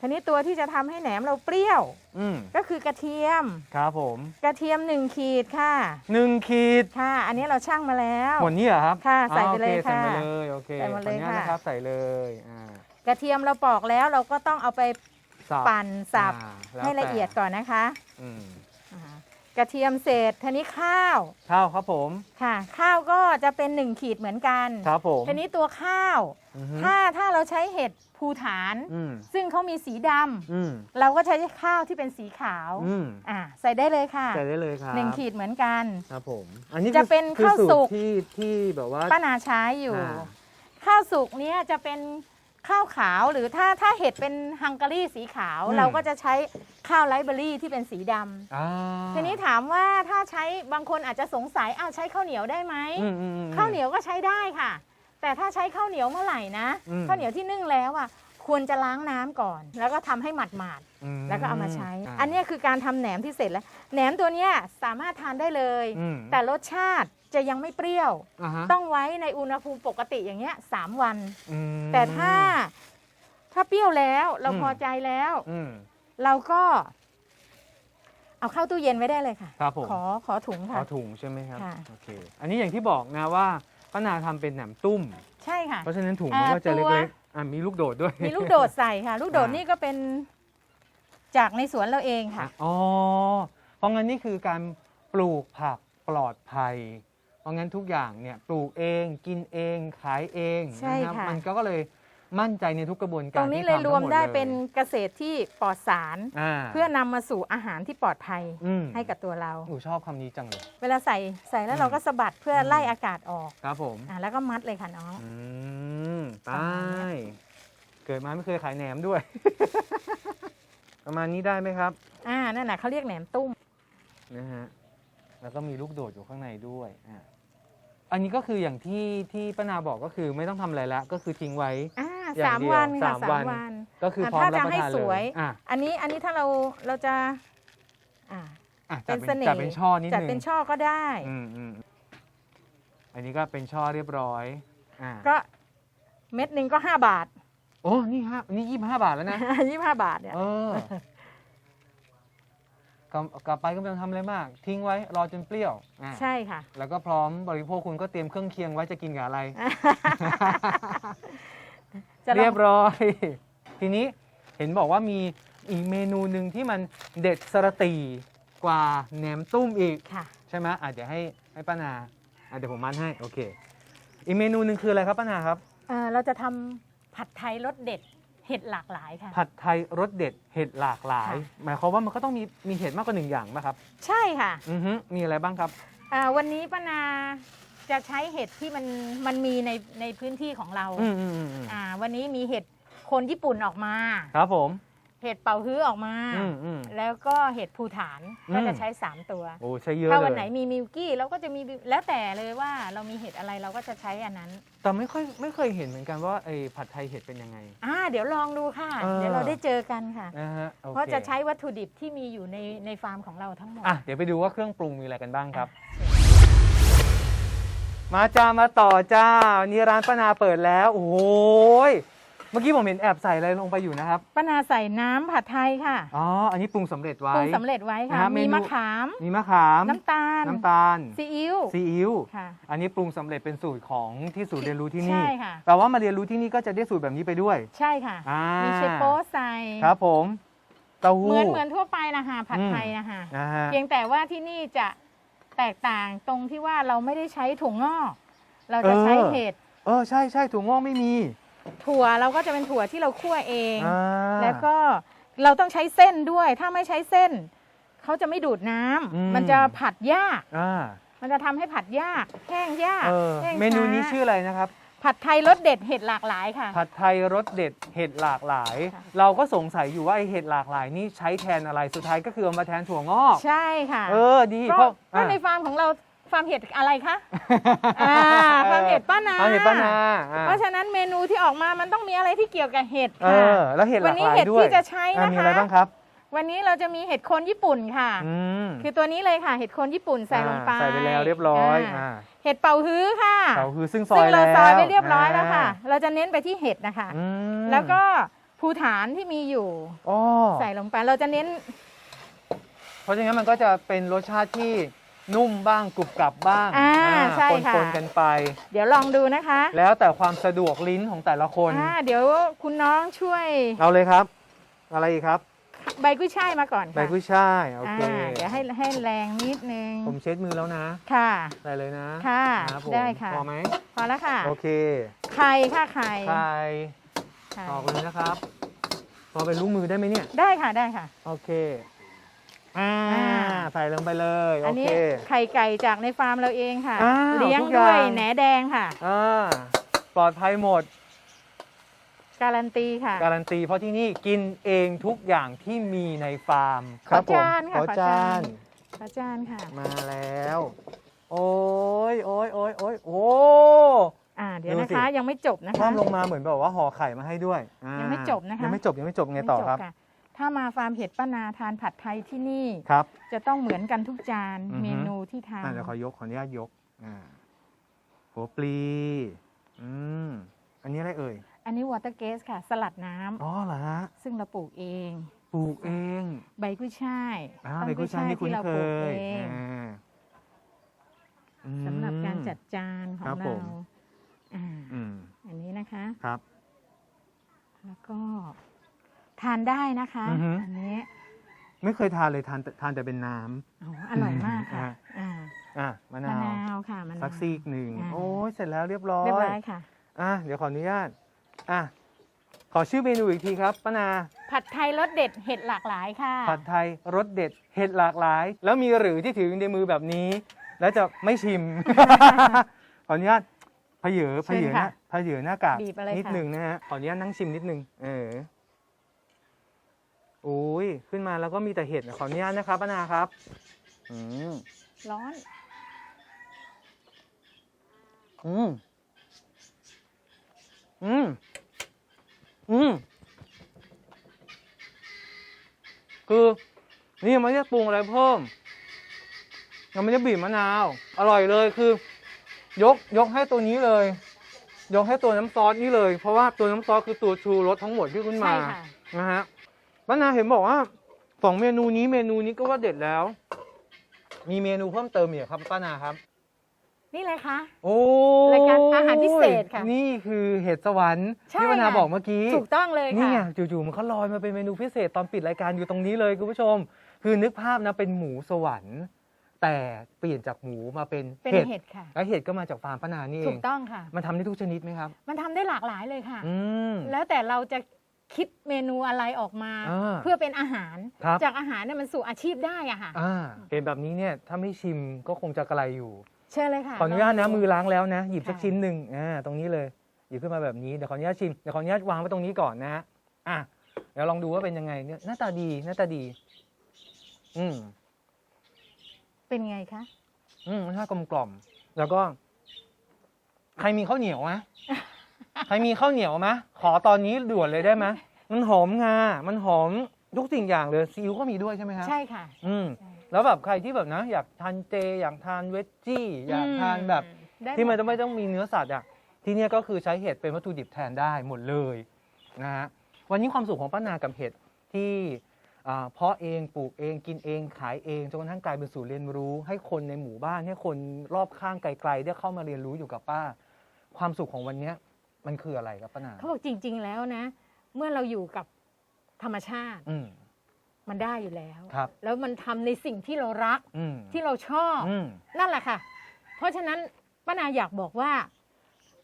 [SPEAKER 3] ทีนี้ตัวที่จะทำให้แหนมเราเปรี้ยว
[SPEAKER 2] อืม
[SPEAKER 3] ก็คือกระเทียม
[SPEAKER 2] ครับผม
[SPEAKER 3] กระเทียมหนึ่งขีดค่ะ
[SPEAKER 2] หนึ่งขีด
[SPEAKER 3] ค่ะ อันนี้เราชั่งมาแล้ว
[SPEAKER 2] หมดนี้เหรอครับ
[SPEAKER 3] ค่ะ
[SPEAKER 2] อ๋อ
[SPEAKER 3] ใส่ไปเลย
[SPEAKER 2] โอใส่
[SPEAKER 3] ค่ะ
[SPEAKER 2] ไปเลยโอเค
[SPEAKER 3] ใส่หมดเลย
[SPEAKER 2] ขออนุญาต
[SPEAKER 3] ค่ะ
[SPEAKER 2] นะครับใส่เลยอ่าก
[SPEAKER 3] ระเทียมเราปอกแล้วเราก็ต้องเอาไป
[SPEAKER 2] สับ
[SPEAKER 3] ปั่นสับ
[SPEAKER 2] อ่าแว
[SPEAKER 3] ให้ละ
[SPEAKER 2] แต่
[SPEAKER 3] เอียดก่อนนะคะ
[SPEAKER 2] อืม
[SPEAKER 3] อ่า กระเทียมเสร็จทีนี้ข้าว
[SPEAKER 2] ข้าวครับผม
[SPEAKER 3] ค่ะ ข้าวก็จะเป็นหนึ่งขีดเหมือนกัน
[SPEAKER 2] ครับผม
[SPEAKER 3] ทีนี้ตัวข้าว
[SPEAKER 2] อือฮึ
[SPEAKER 3] ถ้าถ้าเราใช้เห็ดภูฐาน
[SPEAKER 2] อืม
[SPEAKER 3] ซึ่งเขามีสีดำ
[SPEAKER 2] อืม
[SPEAKER 3] เราก็ใช้ข้าวที่เป็นสีขาว
[SPEAKER 2] อืม
[SPEAKER 3] อ่าใส่ได้เลยค่ะ
[SPEAKER 2] ใส่ได้เลยครับ
[SPEAKER 3] หนึ่งขีดเหมือนกัน
[SPEAKER 2] ครับผม อันนี้
[SPEAKER 3] จะ
[SPEAKER 2] คือ
[SPEAKER 3] เป็น
[SPEAKER 2] คือ
[SPEAKER 3] ข้าว
[SPEAKER 2] สู
[SPEAKER 3] สุ
[SPEAKER 2] ต
[SPEAKER 3] ก
[SPEAKER 2] รที่ที่แบบว่า
[SPEAKER 3] ป้านาใช้อยู่
[SPEAKER 2] อ่า
[SPEAKER 3] ข้าวสุกเนี้ยจะเป็น ข้าวขาวหรือถ้าถ้าเห็ดเป็นฮังการีสีขาวเราก็จะใช้ข้าวไรเบอรี่ที่เป็นสีดำ
[SPEAKER 2] อ่า
[SPEAKER 3] ทีนี้ถามว่าถ้าใช้บางคนอาจจะสงสัยอ้าวใช้ข้าวเหนียวได้ไหม
[SPEAKER 2] อืมอืมอืม
[SPEAKER 3] ข้าวเหนียวก็ใช้ได้ค่ะ แต่ถ้าใช้ข้าวเหนียวเมื่อไหร่นะ
[SPEAKER 2] อืม
[SPEAKER 3] ข้าวเหนียวที่นึ่งแล้วอะควรจะล้างน้ำก่อน แล้วก็ทำให้หมาด
[SPEAKER 2] อืม
[SPEAKER 3] ๆแล้วก็เอามาใช้าอันเนี้ยคือการทำแหนมที่เสร็จแล้ว แหนมตัวเนี้ยสามารถทานได้เลย
[SPEAKER 2] อืม
[SPEAKER 3] แต่รสชาติ จะยังไม่เปรี้ยว
[SPEAKER 2] อ่าฮะ
[SPEAKER 3] ต้องไว้ในอุณหภูมิปกติอย่างเงี้ยสามวัน
[SPEAKER 2] อืม
[SPEAKER 3] แต่ถ้าถ้าเปรี้ยวแล้วเรา
[SPEAKER 2] อืม
[SPEAKER 3] พอใจแล้ว
[SPEAKER 2] อืม
[SPEAKER 3] เราก็ เอาเข้าตู้เย็นไว้ได้เลยค่ะ
[SPEAKER 2] ครับผม
[SPEAKER 3] ขอขอถุง
[SPEAKER 2] ข
[SPEAKER 3] ค่ะ
[SPEAKER 2] อถุงใช่ไหมครับ
[SPEAKER 3] ค่ะ
[SPEAKER 2] โอเคอันนี้อย่างที่บอกนะว่าป้านาทำเป็นแหนมตุ้ม
[SPEAKER 3] ใช่ค่ะ
[SPEAKER 2] เพราะฉะนั้นถุง
[SPEAKER 3] อ่า
[SPEAKER 2] มันก็จะ
[SPEAKER 3] ตัว
[SPEAKER 2] เล็กๆอะมีลูกโดดด้วย
[SPEAKER 3] มีลูกโดดใส่ค่ะ ลูกโดด
[SPEAKER 2] อ่านี่
[SPEAKER 3] นี่ก็เป็นจากในสวนเราเองค่ะ
[SPEAKER 2] อ๋อเพราะงั้นนี่คือการปลูกผักปลอดภัยเพ ราะงั้นทุกอย่างเนี่ยปลูกเองกินเองขายเอง
[SPEAKER 3] ใช่
[SPEAKER 2] นะครับ
[SPEAKER 3] ค่ะ
[SPEAKER 2] มันก็เลยมั่นใจในทุกกระบวน
[SPEAKER 3] ต
[SPEAKER 2] การ
[SPEAKER 3] รงนี้
[SPEAKER 2] ที่
[SPEAKER 3] เลย
[SPEAKER 2] ทำ
[SPEAKER 3] รวม
[SPEAKER 2] ทั้งหด
[SPEAKER 3] ได้
[SPEAKER 2] ลย
[SPEAKER 3] เป็นเกษตรที่ปลอดสาร
[SPEAKER 2] อ่า
[SPEAKER 3] เพื่อนำมาสู่อาหารที่ปลอดภัย
[SPEAKER 2] อืม
[SPEAKER 3] ให้กับตัวเรา
[SPEAKER 2] หนูชอบคำนี้จังเลย
[SPEAKER 3] เวลาใส่ใส่แล้
[SPEAKER 2] อื
[SPEAKER 3] ว
[SPEAKER 2] ม
[SPEAKER 3] เราก็สะบัดเพื่ออ
[SPEAKER 2] ม
[SPEAKER 3] ไล่อากาศออก
[SPEAKER 2] ครับผม
[SPEAKER 3] อะแล้วก็มัดเลยค่ะน้อง
[SPEAKER 2] อืมไป
[SPEAKER 3] ประมาณเนี้ย
[SPEAKER 2] เกิดมาไม่เคยขายแหนมด้วย ประมาณนี้ได้ไหมครับ
[SPEAKER 3] อ่านั่นน่ะเขาเรียกแหนมตุ้ม
[SPEAKER 2] นะฮะแล้วก็มีลูกโดดอยู่ข้างในด้วยอะ อันนี้ก็คืออย่างที่ที่ป้านาบอกก็คือไม่ต้องทำอะไรละก็คือทิ้งไว้
[SPEAKER 3] อ่า
[SPEAKER 2] อย่า
[SPEAKER 3] สางม
[SPEAKER 2] เดียว
[SPEAKER 3] วันค่ะ
[SPEAKER 2] สาม
[SPEAKER 3] สาม
[SPEAKER 2] วัน
[SPEAKER 3] วัน
[SPEAKER 2] ก็คือ
[SPEAKER 3] อะ
[SPEAKER 2] พร้อม
[SPEAKER 3] ถ้า
[SPEAKER 2] รับ
[SPEAKER 3] จะ
[SPEAKER 2] ประ
[SPEAKER 3] ให้
[SPEAKER 2] ทาน
[SPEAKER 3] ส
[SPEAKER 2] เล
[SPEAKER 3] วย
[SPEAKER 2] ยอะ
[SPEAKER 3] อันนี้อันนี้ถ้าเราเราจะอ่า
[SPEAKER 2] อะ
[SPEAKER 3] เป็
[SPEAKER 2] จัด
[SPEAKER 3] น
[SPEAKER 2] เป็น
[SPEAKER 3] เสน่ห์
[SPEAKER 2] จัดเป็นช่อนิด
[SPEAKER 3] จัด
[SPEAKER 2] นึง
[SPEAKER 3] เป็นช่อก็ได้
[SPEAKER 2] อืมอืมอันนี้ก็เป็นช่อเรียบร้อยอ่า
[SPEAKER 3] ก็เม็ดหนึ่งก็ห้าบาท
[SPEAKER 2] โอ้นี่ฮะนี่ยี่ห้าบาทแล้วนะ
[SPEAKER 3] ยี่ห้าบาทเนี่ย
[SPEAKER 2] เออ กลับกลับไปก็ไม่ต้องทำอะไรมาก ทิ้งไว้รอจนเปรี้ยวอะ
[SPEAKER 3] ใช่ค่ะ
[SPEAKER 2] แล้วก็พร้อมบริโภคคุณก็เตรียมเครื่องเคียงไว้จะกินกับอะไร
[SPEAKER 3] จะลอง
[SPEAKER 2] เรียบร้อย ทีนี้เห็นบอกว่ามีอีกเมนูหนึ่งที่มันเด็ดสระตีกว่าแหนมตุ้มอีก
[SPEAKER 3] ค่ะ
[SPEAKER 2] ใช่ไหมอะเดี๋ยวให้ให้ป้านาอะเดี๋ยวผมมัดให้ โอเค อีกเมนูหนึ่งคืออะไรครับป้านาครับ
[SPEAKER 3] เอ่อเราจะทำผัดไทยรสเด็ด เห็ดหลากหลายค่ะ
[SPEAKER 2] ผัดไทยรสเด็ดเห็ดหลากหลาย
[SPEAKER 3] ค่ะ
[SPEAKER 2] หมายความว่ามันก็ต้องมีมีเห็ดมากกว่าหนึ่งอย่างไหมครับ
[SPEAKER 3] ใช่ค่ะ
[SPEAKER 2] อือฮึมีอะไรบ้างครับ
[SPEAKER 3] อ่าวันนี้ป้านาจะใช้เห็ดที่มันมันมีในในพื้นที่ของเรา
[SPEAKER 2] อืมอืมอืมอืม
[SPEAKER 3] อ่าวันนี้มีเห็ดคนญี่ปุ่นออกมา
[SPEAKER 2] ครับผม
[SPEAKER 3] เห็ดเป่าฮื้อออกมา
[SPEAKER 2] อืมอืม
[SPEAKER 3] แล้วก็เห็ดภูฐาน
[SPEAKER 2] อืม
[SPEAKER 3] ก็จะใช้ 3 ตัว
[SPEAKER 2] โอ้ใช้เยอะ
[SPEAKER 3] ถ้า
[SPEAKER 2] เล
[SPEAKER 3] วัน
[SPEAKER 2] ย
[SPEAKER 3] ไหนมีมิลกี้เราก็จะมีแล้วแต่เลยว่าเรามีเห็ดอะไรเราก็จะใช้อันนั้น
[SPEAKER 2] แต่ไม่ค่อยไม่เคยเห็นเหมือนกันว่าไอ้ผัดไทยเห็ดเป็นยังไง
[SPEAKER 3] อ่าเดี๋ยวลองดูค่ะ
[SPEAKER 2] เออ
[SPEAKER 3] เดี๋ยวเราได้เจอกันค่ะ
[SPEAKER 2] นะฮะโอค
[SPEAKER 3] เพราะจะใช้วัตถุดิบที่มีอยู่ในในฟาร์มของเราทั้งหมด
[SPEAKER 2] อะเดี๋ยวไปดูว่าเครื่องปรุงมีอะไรกันบ้างครับ มาจ้ามาต่อจ้านี่ร้านป้านาเปิดแล้ว โอ้โหยเมื่อกี้ผมเห็นแอบใส่อะไรลงไปอยู่นะครับ
[SPEAKER 3] ป้านาใส่น้ำผัดไทยค่ะ
[SPEAKER 2] อ๋ออันนี้ปรุงสำเร็จไว้
[SPEAKER 3] ปรุงสำเร็จไว้ค่ะ
[SPEAKER 2] นะฮะเมนู
[SPEAKER 3] มีมะขาม
[SPEAKER 2] มีมะขาม
[SPEAKER 3] น้ำตาล
[SPEAKER 2] น้ำตาล
[SPEAKER 3] ซีอิ๊ว
[SPEAKER 2] ซีอิ๊ว
[SPEAKER 3] ค่ะ
[SPEAKER 2] อันนี้ปรุงสำเร็จเป็นสูตรของที่ศูนย์เรียนรู้ที่นี่
[SPEAKER 3] ใช่ค่ะ
[SPEAKER 2] แปลว่ามาเรียนรู้ที่นี่ก็จะได้สูตรแบบนี้ไปด้วย
[SPEAKER 3] ใช่ค่ะ
[SPEAKER 2] อ่า
[SPEAKER 3] มีเชฟโป๊ใส่
[SPEAKER 2] ครับผมเต้า
[SPEAKER 3] เห
[SPEAKER 2] หู้
[SPEAKER 3] มือนเหมือนทั่วไปนะคะผัดไทยนะคะ
[SPEAKER 2] นะฮะ
[SPEAKER 3] เพียงแต่ว่าที่นี่จะแตกต่างตรงที่ว่าเราไม่ได้ใช้ถั่วงอก เราจะใช้เห็ด
[SPEAKER 2] เออใช่ใช่ถั่วงอกไม่มี
[SPEAKER 3] ถั่วเราก็จะเป็นถั่วที่เราคั่วเอง
[SPEAKER 2] อ่า
[SPEAKER 3] แล้วก็เราต้องใช้เส้นด้วย ถ้าไม่ใช้เส้น เขาจะไม่ดูดน้ำ
[SPEAKER 2] อืม
[SPEAKER 3] มันจะผัดยาก
[SPEAKER 2] อ่า
[SPEAKER 3] มันจะทำให้ผัดยาก แห้งยาก
[SPEAKER 2] เออ
[SPEAKER 3] แห้ง
[SPEAKER 2] เมนู
[SPEAKER 3] ช้า
[SPEAKER 2] นี้ชื่ออะไรนะครับ
[SPEAKER 3] ผัดไทยรสเด็ดเห็ดหลากหลายค่ะ
[SPEAKER 2] ผัดไทยรสเด็ดเห็ดหลากหลาย
[SPEAKER 3] ค่ะ
[SPEAKER 2] เราก็สงสัยอยู่ว่าไอเห็ดหลากหลายนี่ใช้แทนอะไรสุดท้ายก็คือเอามาแทนถั่วงอก
[SPEAKER 3] ใช่ค่ะ
[SPEAKER 2] เออดี
[SPEAKER 3] ก็
[SPEAKER 2] เพราะ
[SPEAKER 3] ก็ในฟาร์มของเรา ฟาร์มเห็ดอะไรคะ อ่าฟาร์มเห็ดป้านา
[SPEAKER 2] ฟาร์มเห็ดป้านาอ่า
[SPEAKER 3] เพราะฉะนั้นเมนูที่ออกมามันต้องมีอะไรที่เกี่ยวกับเห็ด
[SPEAKER 2] เอ
[SPEAKER 3] ค่ะ
[SPEAKER 2] อแล้วเห็ดห
[SPEAKER 3] วั
[SPEAKER 2] ลานก
[SPEAKER 3] นี้
[SPEAKER 2] หลาย
[SPEAKER 3] เห็ด
[SPEAKER 2] ด้วย
[SPEAKER 3] ที่จะใช้
[SPEAKER 2] อ่า
[SPEAKER 3] นะ
[SPEAKER 2] มีอะไร
[SPEAKER 3] คะ
[SPEAKER 2] บ้างครับ
[SPEAKER 3] วันนี้เราจะมีเห็ดโคนญี่ปุ่นค่ะ
[SPEAKER 2] อืม
[SPEAKER 3] คือตัวนี้เลยค่ะ เห็ดโคนญี่ปุ่นใส่ลงไป
[SPEAKER 2] อ่าใส่ไปแล้วเรียบร้อยาอ่า
[SPEAKER 3] เห็ดเป่าฮื้อค่ะ
[SPEAKER 2] เราคือซึ่งซอ
[SPEAKER 3] ซึ่
[SPEAKER 2] ย
[SPEAKER 3] ง
[SPEAKER 2] แล้
[SPEAKER 3] เรา
[SPEAKER 2] ว
[SPEAKER 3] ซอยไว้เรียบร้อยแล้วค่ะ เราจะเน้นไปที่เห็ดนะคะ
[SPEAKER 2] อืม
[SPEAKER 3] แล้วก็ภูฐานที่มีอยู่
[SPEAKER 2] อ๋อ
[SPEAKER 3] ใส่ลงไป เราจะเน้น
[SPEAKER 2] เพราะฉะนั้นมันก็จะเป็นรสชาติที่ นุ่มบ้างกรุบกรับบ้าง
[SPEAKER 3] อ่า
[SPEAKER 2] อ่า
[SPEAKER 3] ใช่ค่ะ
[SPEAKER 2] ปนๆกันไป
[SPEAKER 3] เดี๋ยวลองดูนะคะ
[SPEAKER 2] แล้วแต่ความสะดวกลิ้นของแต่ละคน
[SPEAKER 3] อ่าเดี๋ยวคุณน้องช่วย
[SPEAKER 2] เอาเลยครับ อะไรอีกครับ
[SPEAKER 3] ใบกุ้ยช่ายมาก่อน
[SPEAKER 2] ใบ
[SPEAKER 3] ค่ะ
[SPEAKER 2] กุ้ยช่ายโอเค
[SPEAKER 3] อ่าเดี๋ยวให้ให้แรงนิดนึง
[SPEAKER 2] ผมเช็ดมือแล้วนะ
[SPEAKER 3] ค่ะ
[SPEAKER 2] ใส่เลยนะ
[SPEAKER 3] ค่ะ
[SPEAKER 2] รับผม
[SPEAKER 3] ได้ค่ะ
[SPEAKER 2] พอไหม
[SPEAKER 3] พอแล้วค่ะ
[SPEAKER 2] โอเค
[SPEAKER 3] ไข่ค่ะไข่
[SPEAKER 2] ไข่
[SPEAKER 3] ไข่
[SPEAKER 2] ตอกเลยนะครับพอเป็นลูกมือได้ไหมเนี่ย
[SPEAKER 3] ได้ค่ะได้ค่ะ
[SPEAKER 2] โอเค อ่า
[SPEAKER 3] อ่า
[SPEAKER 2] ใส่ลงไปเลย
[SPEAKER 3] อั
[SPEAKER 2] โอนเค
[SPEAKER 3] นี้ไข่ไก่จากในฟาร์มเราเองค่ะ
[SPEAKER 2] อ้าว
[SPEAKER 3] เลี้ยง
[SPEAKER 2] ทุกอ
[SPEAKER 3] ด้วย
[SPEAKER 2] ย่าง
[SPEAKER 3] แหนแดงค่ะ
[SPEAKER 2] อ่าปลอดภัยหมด
[SPEAKER 3] การันตีค่ะ
[SPEAKER 2] การันตีเพราะที่นี่กินเองทุกอย่างที่มีในฟาร์ม
[SPEAKER 3] ขอจานค่ะ
[SPEAKER 2] ขอ
[SPEAKER 3] ขอ
[SPEAKER 2] จา
[SPEAKER 3] จาน
[SPEAKER 2] น
[SPEAKER 3] อาจารย์ค่ะ
[SPEAKER 2] มาแล้ว โอ้ยโอ้ยโอ้ยโอ้ยโอ้
[SPEAKER 3] อ่าเดี๋ยว
[SPEAKER 2] ดู
[SPEAKER 3] นะ
[SPEAKER 2] สิ
[SPEAKER 3] คะยังไม่จบนะ
[SPEAKER 2] คว่ำ
[SPEAKER 3] คะ
[SPEAKER 2] ลงมาเหมือนแบบว่าห่อไข่มาให้ด้วยอ่า
[SPEAKER 3] ยังไม่จบนะคะ
[SPEAKER 2] ยังไม่จบยังไม่จบไงต่อครับ
[SPEAKER 3] ไม่จ ถ้ามาฟาร์มเห็ดป้านาทานผัดไทยที่นี่
[SPEAKER 2] ครับ
[SPEAKER 3] จะต้องเหมือนกันทุกจาน
[SPEAKER 2] อือฮึ
[SPEAKER 3] เมนูที่ทาน
[SPEAKER 2] อ่าเดี๋ยวขอยกขออนุญาตยกอ่าหัวปลี อืมอันนี้อะไรเอ่ย
[SPEAKER 3] อันนี้วอเตอร์เกสค่ะ สลัดน้ำ
[SPEAKER 2] อ๋อเหรอฮะ
[SPEAKER 3] ซึ่งเราปลูกเอง
[SPEAKER 2] ปลูกเอง
[SPEAKER 3] ใบกุ้ยช่าย
[SPEAKER 2] อ่า
[SPEAKER 3] ต้น
[SPEAKER 2] ใบกุ้ยช่ายที่คุ้น
[SPEAKER 3] ที่เรา
[SPEAKER 2] เค
[SPEAKER 3] ปลูก
[SPEAKER 2] ย
[SPEAKER 3] เอง
[SPEAKER 2] อ่าอืม
[SPEAKER 3] สำหรับการจัดจานขอ
[SPEAKER 2] ครั
[SPEAKER 3] ง
[SPEAKER 2] บผ
[SPEAKER 3] เรา
[SPEAKER 2] ม
[SPEAKER 3] อ่า
[SPEAKER 2] อืม
[SPEAKER 3] อันนี้นะคะ
[SPEAKER 2] ครับ
[SPEAKER 3] แล้วก็ ทานได้นะคะ
[SPEAKER 2] อือฮึ
[SPEAKER 3] อันนี้
[SPEAKER 2] ไม่เคยทานเลยทานแต่ทานแต่เป็นน้ำ
[SPEAKER 3] อ๋ออร่อยมากค่ะ
[SPEAKER 2] อ่า
[SPEAKER 3] อ่า
[SPEAKER 2] อะมะ
[SPEAKER 3] มะ
[SPEAKER 2] นาว
[SPEAKER 3] นาวค่ะมะนาว
[SPEAKER 2] สักซีกหนึ่ง
[SPEAKER 3] อ่า
[SPEAKER 2] โอ้ยเสร็จแล้วเรียบร้อย
[SPEAKER 3] เรียบร้อยค่ะ
[SPEAKER 2] อะเดี๋ยวขออนุญาตอะขอชื่อเมนูอีกทีครับป้านา
[SPEAKER 3] ผัดไทยรสเด็ดเห็ดหลากหลายค่ะ
[SPEAKER 2] ผัดไทยรสเด็ดเห็ดหลากหลาย แล้วมีหรือที่ถือในมือแบบนี้ แล้วจะไม่ชิม ขออนุญาตเพเยอเพเยอ
[SPEAKER 3] เชิญ
[SPEAKER 2] ห
[SPEAKER 3] ค่ะ
[SPEAKER 2] น้าเพเยอหน้ากาก
[SPEAKER 3] บีบอะไร
[SPEAKER 2] นิด
[SPEAKER 3] ค่ะ
[SPEAKER 2] หนึ่งนะฮะขออนุญาตนั่งชิมนิดหนึ่งเออโอ้ยขึ้นมาแล้วก็มีแต่เห็ดขออนุญาตนะครับป้านาครับอืม
[SPEAKER 3] ร้อน
[SPEAKER 2] อืมอืมอืมคือนี่ยังไม่ได้ปรุงอะไรเพิ่มยังไม่ได้บีบมะนาว อร่อยเลยคือ ยกยกให้ตัวนี้เลย ยกให้ตัวน้ำซอสนี้เลย เพราะว่าตัวน้ำซอสคือตัวชูรสทั้งหมดที่ขึ้นมา
[SPEAKER 3] ใช่ค่ะ
[SPEAKER 2] นะฮะ ป้านาเห็นบอกว่าสองเมนูนี้เมนูนี้ก็ว่าเด็ดแล้ว มีเมนูเพิ่มเติมอีกเหรอครับป้านาครับ
[SPEAKER 3] นี่เลยคะ
[SPEAKER 2] โอ้
[SPEAKER 3] รายการอาหารพิเศษค่ะ
[SPEAKER 2] นี่คือเห็ดสวรรค์
[SPEAKER 3] ใช่
[SPEAKER 2] ที่ป้านา
[SPEAKER 3] ค่ะ
[SPEAKER 2] บอกเมื่อกี้
[SPEAKER 3] ถูกต้องเลย
[SPEAKER 2] นี่
[SPEAKER 3] ค่ะ
[SPEAKER 2] ไงจู่ๆมันก็ลอยมาเป็นเมนูพิเศษตอนปิดรายการอยู่ตรงนี้เลยคุณผู้ชม คือนึกภาพนะเป็นหมูสวรรค์ แต่เปลี่ยนจากหมูมาเป็น
[SPEAKER 3] เป็น
[SPEAKER 2] เห็ด
[SPEAKER 3] เห็ดค่ะ
[SPEAKER 2] และเห็ดก็มาจากฟาร์มป้านานี่เอ
[SPEAKER 3] ถู
[SPEAKER 2] ง
[SPEAKER 3] กต้องค่ะ
[SPEAKER 2] มันทำได้ทุกชนิดไหมครับ
[SPEAKER 3] มันทำได้หลากหลายเลยค่ะ
[SPEAKER 2] อืม
[SPEAKER 3] แล้วแต่เราจะ คิดเมนูอะไรออกมา
[SPEAKER 2] อ่า
[SPEAKER 3] เพื่อเป็นอาหาร
[SPEAKER 2] ครับ
[SPEAKER 3] จากอาหารเนี่ยมันสู่อาชีพได้อะค่ะ
[SPEAKER 2] อ่าเห็นแบบนี้เนี่ยถ้าไม่ชิมก็คงจะกระไรอยู่
[SPEAKER 3] เชิญเลยค่ะ
[SPEAKER 2] ขออนุญาตนะ
[SPEAKER 3] ลงดู
[SPEAKER 2] มือล้างแล้วนะ หยิบสัก
[SPEAKER 3] ค่ะ
[SPEAKER 2] ชิ้นหนึ่งอ่าตรงนี้เลย หยิบขึ้นมาแบบนี้เดี๋ยวขออนุญาตชิมเดี๋ยวขออนุญาตวางไว้ตรงนี้ก่อนนะฮะอะเดี๋ยวลองดูว่าเป็นยังไงเนี่ยหน้าตาดีหน้าตาดี อืม
[SPEAKER 3] เป็นไงคะ
[SPEAKER 2] อืมรสชาติกลมกล่อม แล้วก็ ใครมีข้าวเหนียวไหม ใครมีข้าวเหนียวไหมขอตอนนี้ด่วนเลยได้ไหมมันหอมงา มันหอมทุกสิ่งอย่างเลยซีอิ๊วก็มีด้วยใช่ไหมครับ
[SPEAKER 3] ใช่ค่ะ
[SPEAKER 2] อืม
[SPEAKER 3] ใช่
[SPEAKER 2] แล้วแบบใครที่แบบนะ อยากทานเจ อยากทานเวจจี้ อยากทานแบบ
[SPEAKER 3] ได้
[SPEAKER 2] ที่มัน
[SPEAKER 3] ห
[SPEAKER 2] จะไม่ต้องมีเนื้อสัตว์อะ ที่เนี่ยก็คือใช้เห็ดเป็นวัตถุดิบแทนได้หมดเลยนะฮะ วันนี้ความสุขของป้านากับเห็ดที่อ่าเพาะเองปลูกเองกินเองขายเองจนกระทั่งกลายเป็นศูนย์เรียนรู้ ให้คนในหมู่บ้านให้คนรอบข้างไกลๆได้เข้ามาเรียนรู้อยู่กับป้า ความสุขของวันเนี้ย มันคืออะไรครับป้านา
[SPEAKER 3] เขาบอกจริง ๆ แล้วนะ เมื่อเราอยู่กับธรรมชาติ
[SPEAKER 2] อืม
[SPEAKER 3] มันได้อยู่แล้ว
[SPEAKER 2] ครับ
[SPEAKER 3] แล้วมันทำในสิ่งที่เรารัก
[SPEAKER 2] อืม
[SPEAKER 3] ที่เราชอบ
[SPEAKER 2] อืม
[SPEAKER 3] นั่นแหละค่ะ เพราะฉะนั้นป้านาอยากบอกว่า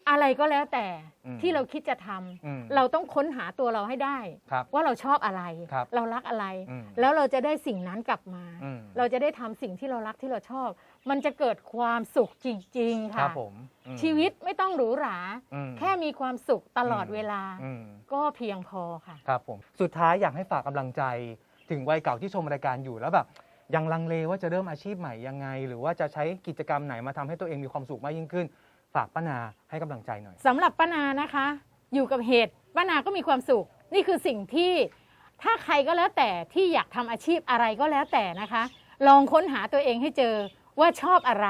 [SPEAKER 3] อะไรก็แล้วแต่
[SPEAKER 2] อืม
[SPEAKER 3] ที่เราคิดจะทำ
[SPEAKER 2] อืม
[SPEAKER 3] เราต้องค้นหาตัวเราให้ได้
[SPEAKER 2] ครับ
[SPEAKER 3] ว่าเราชอบอะไร
[SPEAKER 2] ครับ
[SPEAKER 3] เรารักอะไร
[SPEAKER 2] อืม
[SPEAKER 3] แล้วเราจะได้สิ่งนั้นกลับมา
[SPEAKER 2] อืม
[SPEAKER 3] เราจะได้ทำสิ่งที่เรารักที่เราชอบ มันจะเกิดความสุขจริง ๆ
[SPEAKER 2] ครั
[SPEAKER 3] ค่ะ
[SPEAKER 2] บผมอืม
[SPEAKER 3] ชีวิตไม่ต้องหรูหรา
[SPEAKER 2] อืม
[SPEAKER 3] แค่มีความสุขตลอด
[SPEAKER 2] อืม
[SPEAKER 3] เวลา
[SPEAKER 2] อืม
[SPEAKER 3] ก็เพียงพอค่ะ
[SPEAKER 2] ครับผมสุดท้ายอยากให้ฝากกำลังใจ ถึงวัยเก่าที่ชมรายการอยู่แล้วแบบยังลังเลว่าจะเริ่มอาชีพใหม่ยังไง หรือว่าจะใช้กิจกรรมไหนมาทำให้ตัวเองมีความสุขมากยิ่งขึ้น ฝากป้านาให้กำลังใจหน่อย
[SPEAKER 3] สำหรับป้านานะคะ อยู่กับเห็ดป้านาก็มีความสุข นี่คือสิ่งที่ถ้าใครก็แล้วแต่ที่อยากทำอาชีพอะไรก็แล้วแต่นะคะ ลองค้นหาตัวเองให้เจอว่าชอบอะไร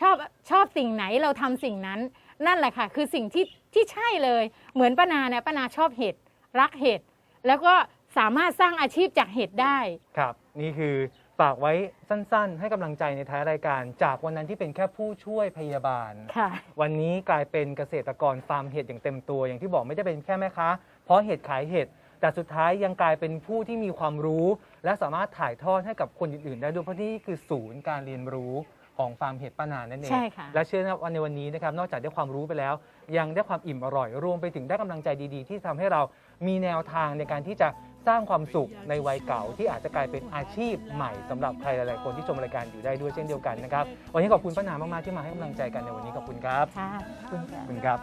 [SPEAKER 3] ชอบชอบสิ่งไหนเราทำสิ่งนั้น นั่นแหละค่ะ คือสิ่งที่ที่ใช่เลย เหมือนป้านาเนี่ยป้านาชอบเห็ดรักเห็ดแล้วก็สามารถสร้างอาชีพจากเห็ดได้
[SPEAKER 2] ครับ นี่คือ ฝากไว้สั้นๆ ให้กำลังใจในท้ายรายการ จากวันนั้นที่เป็นแค่ผู้ช่วยพยาบาล
[SPEAKER 3] ค่ะ
[SPEAKER 2] วันนี้กลายเป็นเกษตรกรฟาร์มเห็ดอย่างเต็มตัว อย่างที่บอกไม่ได้เป็นแค่แม่ค้าเพราะเห็ดขายเห็ดแต่สุดท้ายยังกลายเป็นผู้ที่มีความรู้ และสามารถถ่ายทอดให้กับคนอื่นๆ ได้ด้วยเพราะนี่คือศูนย์การเรียนรู้ของฟาร์มเห็ดป้านานนั่นเอง
[SPEAKER 3] ใช่ค่ะ
[SPEAKER 2] และเชื่อว่าวันในวันนี้นะครับนอกจากได้ความรู้ไปแล้ว ยังได้ความอิ่มอร่อยรวมไปถึงได้กำลังใจดีๆ ที่ทำให้เรามีแนวทางในการที่จะ สร้างความสุขในวัยเก่าที่อาจจะกลายเป็นอาชีพใหม่สำหรับใครหลายๆคนที่ชมรายการอยู่ได้ด้วยเช่นเดียวกันนะครับ วันนี้ขอบคุณป้านามากๆที่มาให้กำลังใจกันในวันนี้ขอบคุณครับ
[SPEAKER 3] ค่ะขอบคุณค่ะ
[SPEAKER 2] ขอบคุณครับ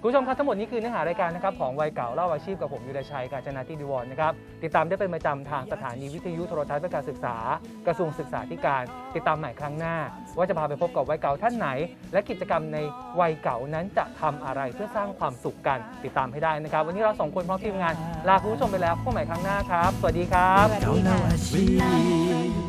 [SPEAKER 2] คุณผู้ชมครับทั้งหมดนี้คือเนื้อหารายการนะครับของวัยเก่าเล่าอาชีพกับผมยุทธชัยกาญจนาทิดิวรนะครับติดตามได้เป็นประจำทางสถานีวิทยุโทรทัศน์เพื่อการศึกษา กระทรวงศึกษาธิการ ติดตามใหม่ครั้งหน้า ว่าจะพาไปพบกับวัยเก่าท่านไหน และกิจกรรมในวัยเก่านั้นจะทำอะไรเพื่อสร้างความสุขกัน ติดตามให้ได้นะครับ วันนี้เราสองคนพร้อมทีมงานลาคุณผู้ชมไปแล้วพบกันใหม่ครั้งหน้าครับ สวัสดีครับ
[SPEAKER 3] สวัสดี
[SPEAKER 1] เก่าเล่า
[SPEAKER 3] ค่ะ
[SPEAKER 1] อาชีพ